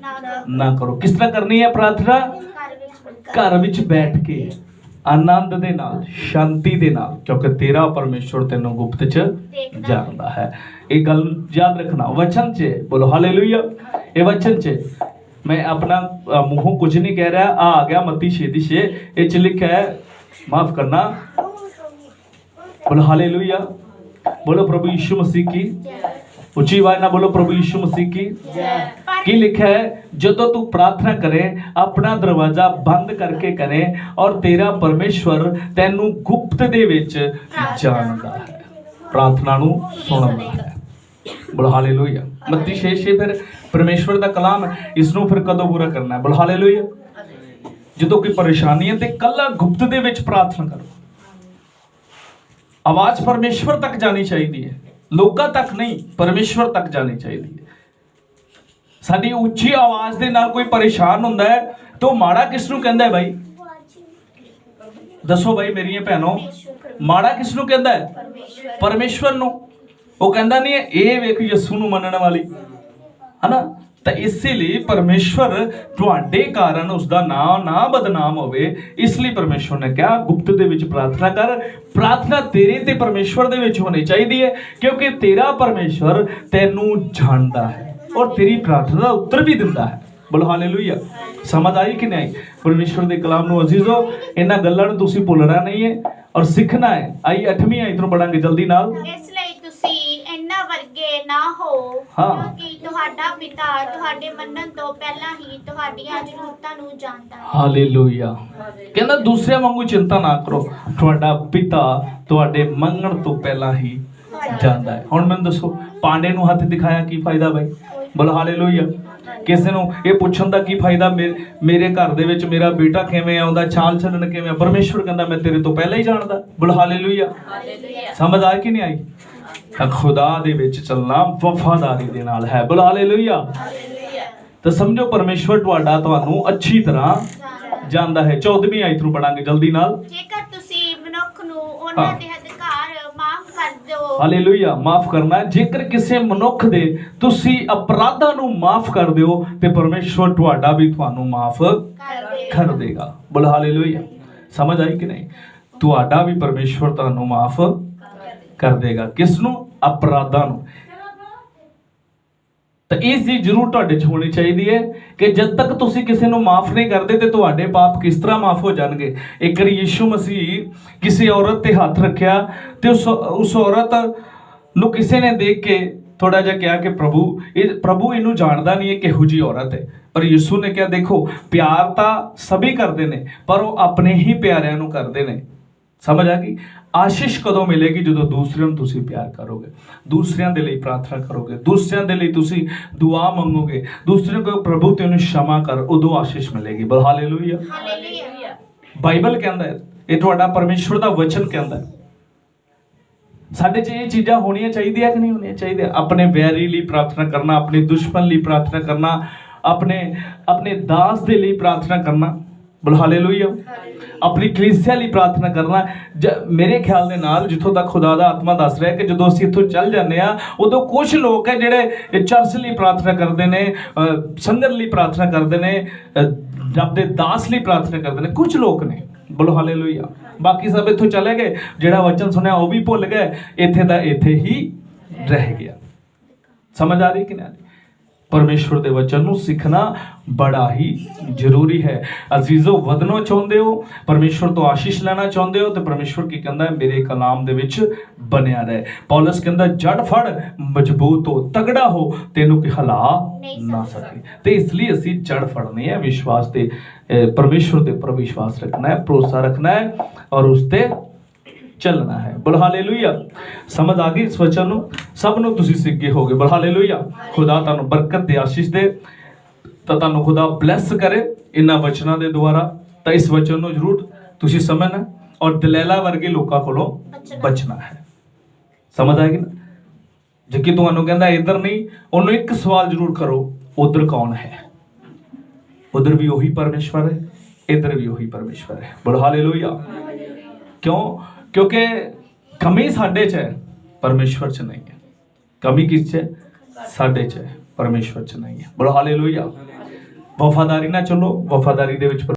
S2: ਨਾ ਕਰੋ।
S1: ਕਿਸ ਤਰ੍ਹਾਂ ਕਰਨੀ ਹੈ ਪ੍ਰਾਰਥਨਾ?
S2: ਘਰ ਵਿੱਚ
S1: ਬੈਠ ਕੇ। ਆਨੰਦ ਦੇ ਨਾਲ ਸ਼ਾਂਤੀ ਦੇ ਨਾਲ ਕਿਉਂਕਿ ਤੇਰਾ ਪਰਮੇਸ਼ਵਰ ਤੈਨੂੰ ਗੁਪਤ ਚ ਜਾਣਦਾ ਹੈ। ਇਹ ਗੱਲ ਯਾਦ ਰੱਖਣਾ। ਵਚਨ ਚ। ਬੋਲੋ ਹਾਲੇਲੂਇਆ ਇਹ ਵਚਨ ਚ। ਮੈਂ ਆਪਣਾ ਅ, ਮੂੰਹੋਂ ਕੁਝ ਨਹੀਂ ਕਹਿ ਰਿਹਾ। ਆ ਆ ਗਿਆ ਮੱਤੀ 6 ਦੀ 6 ਇਹ ਚ ਲਿਖਿਆ ਹੈ ਮਾਫ ਕਰਨਾ। ਬੋਲੋ ਹਾਲੇਲੂਇਆ ਬੋਲੋ ਪ੍ਰਭੂ ਯਿਸੂ ਮਸੀਹ ਕੀ? ਉੱਚੀ ਆਵਾਜ਼ ਨਾਲ ਬੋਲੋ ਪ੍ਰਭੂ ਯਿਸੂ ਮਸੀਹ ਕੀ?
S2: ਪਰ
S1: ਕੀ ਲਿਖਿਆ ਹੈ? ਜਦੋਂ ਤੂੰ ਪ੍ਰਾਰਥਨਾ ਕਰੇ ਆਪਣਾ ਦਰਵਾਜ਼ਾ ਬੰਦ ਕਰਕੇ ਕਰੇ ਔਰ ਤੇਰਾ ਪਰਮੇਸ਼ਵਰ ਤੈਨੂੰ ਗੁਪਤ ਦੇ ਵਿੱਚ ਜਾਣਦਾ ਹੈ। ਪ੍ਰਾਰਥਨਾ ਨੂੰ ਸੁਣਦਾ ਹੈ। ਬੋਲ ਹਾਲੇਲੂਇਆ। ਮੱਤੀ 6:6 ਫਿਰ ਪਰਮੇਸ਼ਵਰ ਦਾ ਕਲਾਮ ਹੈ ਇਸ ਨੂੰ ਫਿਰ ਕਦੋਂ ਪੂਰਾ ਕਰਨਾ ਹੈ? ਬੋਲ ਹਾਲੇਲੂਇਆ। ਜਦੋਂ ਕੋਈ ਪਰੇਸ਼ਾਨੀ ਹੈ ਤੇ ਕੱਲਾ ਗੁਪਤ ਦੇ ਵਿੱਚ ਪ੍ਰਾਰਥਨਾ ਕਰੋ। ਆਵਾਜ਼ ਪਰਮੇਸ਼ਵਰ ਤੱਕ ਜਾਣੀ ਚਾਹੀਦੀ ਹੈ। ਲੋਕਾਂ ਤੱਕ ਨਹੀਂ, ਪਰਮੇਸ਼ਵਰ ਤੱਕ ਜਾਣੀ ਚਾਹੀਦੀ ਹੈ। ਸਾਡੀ ਉੱਚੀ ਆਵਾਜ਼ ਦੇ ਨਾਲ ਕੋਈ ਪਰੇਸ਼ਾਨ ਹੁੰਦਾ ਹੈ ਤਾਂ ਉਹ ਮਾੜਾ ਕਿਸ ਨੂੰ ਕਹਿੰਦਾ ਹੈ ਭਾਈ ਦੱਸੋ ਭਾਈ ਮੇਰੀਆਂ ਭੈਣੋ, ਮਾੜਾ ਕਿਸ ਨੂੰ ਕਹਿੰਦਾ ਹੈ? ਪਰਮੇਸ਼ਵਰ ਨੂੰ। ਉਹ ਕਹਿੰਦਾ ਨਹੀਂ ਹੈ ਇਹ ਵੇਖ ਯਿਸੂ ਨੂੰ ਮੰਨਣ ਵਾਲੀ। ਹਨਾ? ਤਾਂ ਇਸੇ ਲਈ ਪਰਮੇਸ਼ਵਰ ਤੁਹਾਡੇ ਕਾਰਨ ਉਸ ਦਾ ਨਾਮ ਨਾ ਬਦਨਾਮ ਹੋਵੇ, ਇਸ ਲਈ ਪਰਮੇਸ਼ਵਰ ਨੇ ਕਿਹਾ, ਗੁਪਤ ਦੇ ਵਿੱਚ ਪ੍ਰਾਰਥਨਾ ਕਰ। ਪ੍ਰਾਰਥਨਾ ਤੇਰੇ ਤੇ ਪਰਮੇਸ਼ਵਰ ਦੇ ਵਿੱਚ ਹੋਣੀ ਚਾਹੀਦੀ ਹੈ, ਕਿਉਂਕਿ ਤੇਰਾ ਪਰਮੇਸ਼ਵਰ ਤੈਨੂੰ ਜਾਣਦਾ ਹੈ ਔਰ ਤੇਰੀ ਪ੍ਰਾਰਥਨਾ ਦਾ ਉੱਤਰ ਵੀ ਦਿੰਦਾ ਹੈ। ਬੋਲੋ ਹਾਲੇਲੂਇਆ। ਸਮਝ ਆਈ ਕਿ ਨਹੀਂ? ਆਈ ਪਰਮੇਸ਼ਵਰ ਦੇ ਕਲਾਮ ਨੂੰ ਅਜ਼ੀਜ਼ੋ ਇਹਨਾਂ ਗੱਲਾਂ ਨੂੰ ਤੁਸੀਂ ਭੁੱਲਣਾ ਨਹੀਂ ਹੈ ਔਰ ਸਿੱਖਣਾ ਹੈ। ਆਈ 8ਵੀਂ ਆਇਤ ਨੂੰ ਪੜਾਂਗੇ ਜਲਦੀ ਨਾਲ।
S2: ਇਸ ਲਈ ਤੁਸੀਂ ਇਹਨਾਂ ਵਰਗੇ ਨਾ ਹੋ।
S1: ਹਾਂ।
S2: ਕਿਉਂਕਿ ਤੁਹਾਡਾ ਪਿਤਾ ਤੁਹਾਡੇ ਮੰਨਣ ਤੋਂ ਪਹਿਲਾਂ ਹੀ ਤੁਹਾਡੀਆਂ ਜ਼ਰੂਰਤਾਂ ਨੂੰ ਜਾਣਦਾ ਹੈ।
S1: ਹਾਲੇਲੂਇਆ। ਕਹਿੰਦਾ ਦੂਸਰਿਆਂ ਵਾਂਗੂ ਚਿੰਤਾ ਨਾ ਕਰੋ। ਤੁਹਾਡਾ ਪਿਤਾ ਤੁਹਾਡੇ ਮੰਗਣ ਤੋਂ ਪਹਿਲਾਂ ਹੀ ਜਾਣਦਾ ਹੈ। ਹੁਣ ਮੈਨੂੰ ਦੱਸੋ ਪਾਂਡੇ ਨੂੰ ਹੱਥ ਦਿਖਾਇਆ ਕੀ ਫਾਇਦਾ ਬਾਈ? ਬੋਲ ਹਾਲੇਲੂਇਆ। ਕਿਸੇ ਨੂੰ ਇਹ ਪੁੱਛਣ ਦਾ ਕੀ ਫਾਇਦਾ? ਮੇਰੇ ਘਰ ਦੇ ਵਿੱਚ ਮੇਰਾ ਬੇਟਾ ਕਿਵੇਂ ਆਉਂਦਾ? ਚਾਲ ਚੱਲਣ ਕਿਵੇਂ ਆ? ਪਰਮੇਸ਼ਵਰ ਕਹਿੰਦਾ ਮੈਂ ਤੇਰੇ ਤੋਂ ਪਹਿਲਾਂ ਹੀ ਜਾਣਦਾ। ਬੋਲ ਹਾਲੇਲੂਇਆ। ਸਮਝ ਆਈ ਕਿ ਨਹੀਂ ਆਈ? ਖੁਦਾ ਦੇ ਵਿੱਚ ਚੱਲਣਾ ਵਫਾਦਾਰੀ ਦੇ ਨਾਲ ਹੈ। ਬੋਲ ਹਾਲੇਲੂਇਆ। ਤਾਂ ਸਮਝੋ ਪਰਮੇਸ਼ਵਰ ਤੁਹਾਡਾ ਤੁਹਾਨੂੰ ਅੱਛੀ ਤਰ੍ਹਾਂ ਜਾਂਦਾ ਹੈ। 14ਵੀਂ ਆਇਤ ਨੂੰ ਪੜਾਂਗੇ ਜਲਦੀ ਨਾਲ।
S2: ਜੇਕਰ ਤੁਸੀਂ ਮਨੁੱਖ ਨੂੰ ਉਹਨਾਂ। ਦੇ ਅਧਿਕਾਰ ਮਾਫ ਕਰ ਦਿਓ।
S1: ਹਾਲੇਲੂਇਆ। ਮਾਫ ਕਰਨਾ। ਜੇਕਰ ਕਿਸੇ ਮਨੁੱਖ ਦੇ ਤੁਸੀਂ ਅਪਰਾਧਾਂ ਨੂੰ ਮਾਫ ਕਰ ਦਿਓ ਤੇ ਪਰਮੇਸ਼ਵਰ ਤੁਹਾਡਾ ਵੀ ਤੁਹਾਨੂੰ ਮਾਫ
S2: ਕਰ
S1: ਦੇਗਾ ਬੋਲ ਹਾਲੇਲੂਇਆ। ਸਮਝ ਆਈ ਕਿ ਨਹੀਂ? ਤੁਹਾਡਾ ਵੀ ਪਰਮੇਸ਼ਵਰ ਤੁਹਾਨੂੰ ਮਾਫ ਕਰ ਦੇਗਾ। ਕਿਸ ਨੂੰ ਅਪਰਾਧਾਂ ਨੂੰ। ਤਾਂ ਇਸ ਦੀ ਜ਼ਰੂਰ ਤੁਹਾਡੇ 'ਚ ਹੋਣੀ ਚਾਹੀਦੀ ਹੈ ਕਿ ਜਦ ਤੱਕ ਤੁਸੀਂ ਕਿਸੇ ਨੂੰ ਮਾਫ ਨਹੀਂ ਕਰਦੇ ਤੇ ਤੁਹਾਡੇ ਪਾਪ ਕਿਸ ਤਰ੍ਹਾਂ ਮਾਫ ਹੋ ਜਾਣਗੇ। ਇੱਕ ਵਾਰੀ ਯੀਸ਼ੂ ਮਸੀਹ ਕਿਸੇ ਔਰਤ ਤੇ ਹੱਥ ਰੱਖਿਆ ਤੇ ਉਸ ਉਸ ਔਰਤ ਨੂੰ ਕਿਸੇ ਨੇ ਦੇਖ ਕੇ ਥੋੜਾ ਜਿਹਾ ਕਿਹਾ ਕਿ ਪ੍ਰਭੂ, ਇਹ ਪ੍ਰਭੂ ਇਹਨੂੰ ਜਾਣਦਾ ਨਹੀਂ ਹੈ ਕਿਹੋ ਜੀ ਔਰਤ ਹੈ। ਪਰ ਯਿਸੂ ਨੇ ਕਿਹਾ, ਦੇਖੋ, ਪਿਆਰ ਤਾਂ ਸਭੀ ਕਰਦੇ ਨੇ, ਪਰ ਉਹ ਆਪਣੇ ਹੀ ਪਿਆਰਿਆਂ ਨੂੰ ਕਰਦੇ ਨੇ। ਸਮਝ ਆ ਗਈ? ਆਸ਼ੀਸ਼ ਕਦੋਂ ਮਿਲੇਗੀ ਜਦੋਂ ਦੂਸਰਿਆਂ ਨੂੰ ਤੁਸੀਂ ਪਿਆਰ ਕਰੋਗੇ? ਦੂਸਰਿਆਂ ਦੇ ਲਈ ਪ੍ਰਾਰਥਨਾ ਕਰੋਗੇ? ਦੂਸਰਿਆਂ ਦੇ ਲਈ ਤੁਸੀਂ ਦੁਆ ਮੰਗੋਗੇ? ਦੂਸਰੇ ਕੋ ਪ੍ਰਭੂ 'ਤੇ ਉਹਨੂੰ ਸ਼ਮਾ ਕਰ ਉਦੋਂ ਆਸ਼ੀਸ਼ ਮਿਲੇਗੀ। ਬਲ ਹਾਲੇਲੂਇਆ।
S2: ਹਾਲੇਲੂਇਆ।
S1: ਬਾਈਬਲ ਕਹਿੰਦਾ ਇਹ ਤੁਹਾਡਾ ਪਰਮੇਸ਼ਵਰ ਦਾ ਵਚਨ ਕਹਿੰਦਾ ਸਾਡੇ 'ਚ ਇਹ ਚੀਜ਼ਾਂ ਹੋਣੀਆਂ ਚਾਹੀਦੀਆਂ ਕਿ ਨਹੀਂ ਹੋਣੀਆਂ ਚਾਹੀਦੀਆਂ? ਆਪਣੇ ਵੈਰੀ ਲਈ ਪ੍ਰਾਰਥਨਾ ਕਰਨਾ ਆਪਣੇ ਦੁਸ਼ਮਣ ਲਈ ਪ੍ਰਾਰਥਨਾ ਕਰਨਾ ਆਪਣੇ ਆਪਣੇ ਦਾਸ ਦੇ ਲਈ ਪ੍ਰਾਰਥਨਾ ਕਰਨਾ। ਬੋਲ ਹਾਲੇਲੂਇਆ। ਆਪਣੀ ਕਲੀਸਿਆ ਲਈ ਪ੍ਰਾਰਥਨਾ ਕਰਨਾ। ਜ- ਮੇਰੇ ਖਿਆਲ ਦੇ ਨਾਲ ਜਿੱਥੋਂ ਤੱਕ ਖੁਦਾ ਦਾ ਆਤਮਾ ਦੱਸ ਰਿਹਾ ਕਿ ਜਦੋਂ ਅਸੀਂ ਇੱਥੋਂ ਚੱਲ ਜਾਂਦੇ ਆ ਉਦੋਂ ਕੁਝ ਲੋਕ ਹੈ ਜਿਹੜੇ ਚਰਚ ਲਈ ਪ੍ਰਾਰਥਨਾ ਕਰਦੇ ਨੇ ਅਹ, ਸੰਗਤ ਲਈ ਪ੍ਰਾਰਥਨਾ ਕਰਦੇ ਨੇ ਰੱਬ ਦੇ ਦਾਸ ਲਈ ਪ੍ਰਾਰਥਨਾ ਕਰਦੇ ਨੇ। ਕੁਝ ਲੋਕ ਨੇ। ਬੋਲੋ ਹਾਲੇਲੂਇਆ। ਬਾਕੀ ਸਭ ਇੱਥੋਂ ਚਲੇ ਗਏ। ਜਿਹੜਾ ਵਚਨ ਸੁਣਿਆ ਉਹ ਵੀ ਭੁੱਲ ਗਏ। ਇੱਥੇ ਦਾ ਇੱਥੇ ਹੀ ਰਹਿ ਗਿਆ। ਸਮਝ ਆ ਰਹੀ ਕਿ ਨਹੀਂ ਪਰਮੇਸ਼ਵਰ ਦੇ ਵਚਨ ਨੂੰ ਸਿੱਖਣਾ ਬੜਾ ਹੀ ਜ਼ਰੂਰੀ ਹੈ। ਅਜ਼ੀਜ਼ੋ ਵਧਣੋ ਚਾਹੁੰਦੇ ਹੋ? ਪਰਮੇਸ਼ਵਰ ਤੋਂ ਆਸ਼ੀਸ਼ ਲੈਣਾ ਚਾਹੁੰਦੇ ਹੋ? ਤੇ ਪਰਮੇਸ਼ਵਰ ਕੀ ਕਹਿੰਦਾ ਹੈ? ਮੇਰੇ ਕਲਾਮ ਦੇ ਵਿੱਚ ਬਣਿਆ ਰਹੇ। ਪੌਲਸ ਕਹਿੰਦਾ ਜੜ ਫੜ ਮਜ਼ਬੂਤ ਹੋ ਤਗੜਾ ਹੋ ਤੈਨੂੰ ਕਿ ਹਿਲਾ ਨਾ
S2: ਸਕ।
S1: ਤੇ ਇਸ ਲਈ ਅਸੀਂ ਜੜ ਫੜਨੀ ਹੈ ਵਿਸ਼ਵਾਸ ਤੇ ਪਰਮੇਸ਼ਵਰ ਦੇ ਉੱਪਰ ਵਿਸ਼ਵਾਸ ਰੱਖਣਾ ਹੈ ਭਰੋਸਾ ਰੱਖਣਾ ਹੈ ਔਰ ਉਸ ਤੇ ਚੱਲਣਾ ਹੈ। ਬੋਲ ਹਾਲੇਲੂਇਆ। ਸਮਝ ਆ ਗਈ ਇਸ ਵਚਨ ਨੂੰ? ਸਭ ਨੂੰ ਤੁਸੀਂ ਸਿੱਖ ਗਏ ਹੋਗੇ। ਬੋਲ ਹਾਲੇਲੂਇਆ। ਖੁਦਾ ਤੁਹਾਨੂੰ ਬਰਕਤ ਦੇ ਆਸ਼ੀਸ਼ ਦੇ। ਤਾਂ ਤੁਹਾਨੂੰ ਖੁਦਾ ਬਲੈਸ ਕਰੇ ਇਹਨਾਂ ਵਚਨਾਂ ਦੇ ਦੁਆਰਾ। ਤਾਂ ਇਸ ਵਚਨ ਨੂੰ ਜ਼ਰੂਰ ਤੁਸੀਂ ਸਮਝਣਾ ਔਰ ਦਲੈਲਾ ਵਰਗੇ ਲੋਕਾਂ ਕੋਲੋਂ ਬਚਣਾ। ਹੈ। ਸਮਝ ਆਏਗੀ ਨਾ? ਜੇ ਕਿ ਤੁਹਾਨੂੰ ਕਹਿੰਦਾ ਇੱਧਰ ਨਹੀਂ ਉਹਨੂੰ ਇੱਕ ਸਵਾਲ ਜ਼ਰੂਰ ਕਰੋ ਉਧਰ ਕੌਣ ਹੈ? ਉਧਰ ਵੀ ਉਹੀ ਪਰਮੇਸ਼ਵਰ ਹੈ ਇੱਧਰ ਵੀ ਉਹੀ ਪਰਮੇਸ਼ਵਰ ਹੈ। ਬੋਲ ਹਾਲੇਲੂਇਆ। ਕਿਉਂ? ਕਿਉਂਕਿ ਕਮੀ ਸਾਡੇ 'ਚ ਹੈ, ਪਰਮੇਸ਼ਵਰ 'ਚ ਨਹੀਂ ਹੈ। ਕਮੀ ਕਿਸ 'ਚ ਹੈ? ਸਾਡੇ 'ਚ ਹੈ, ਪਰਮੇਸ਼ਵਰ 'ਚ ਨਹੀਂ ਹੈ। ਬੋਲ, ਹਾਲੇਲੂਇਆ। ਵਫਾਦਾਰੀ ਨਾਲ ਚੱਲੋ, ਵਫਾਦਾਰੀ ਦੇ ਵਿੱਚ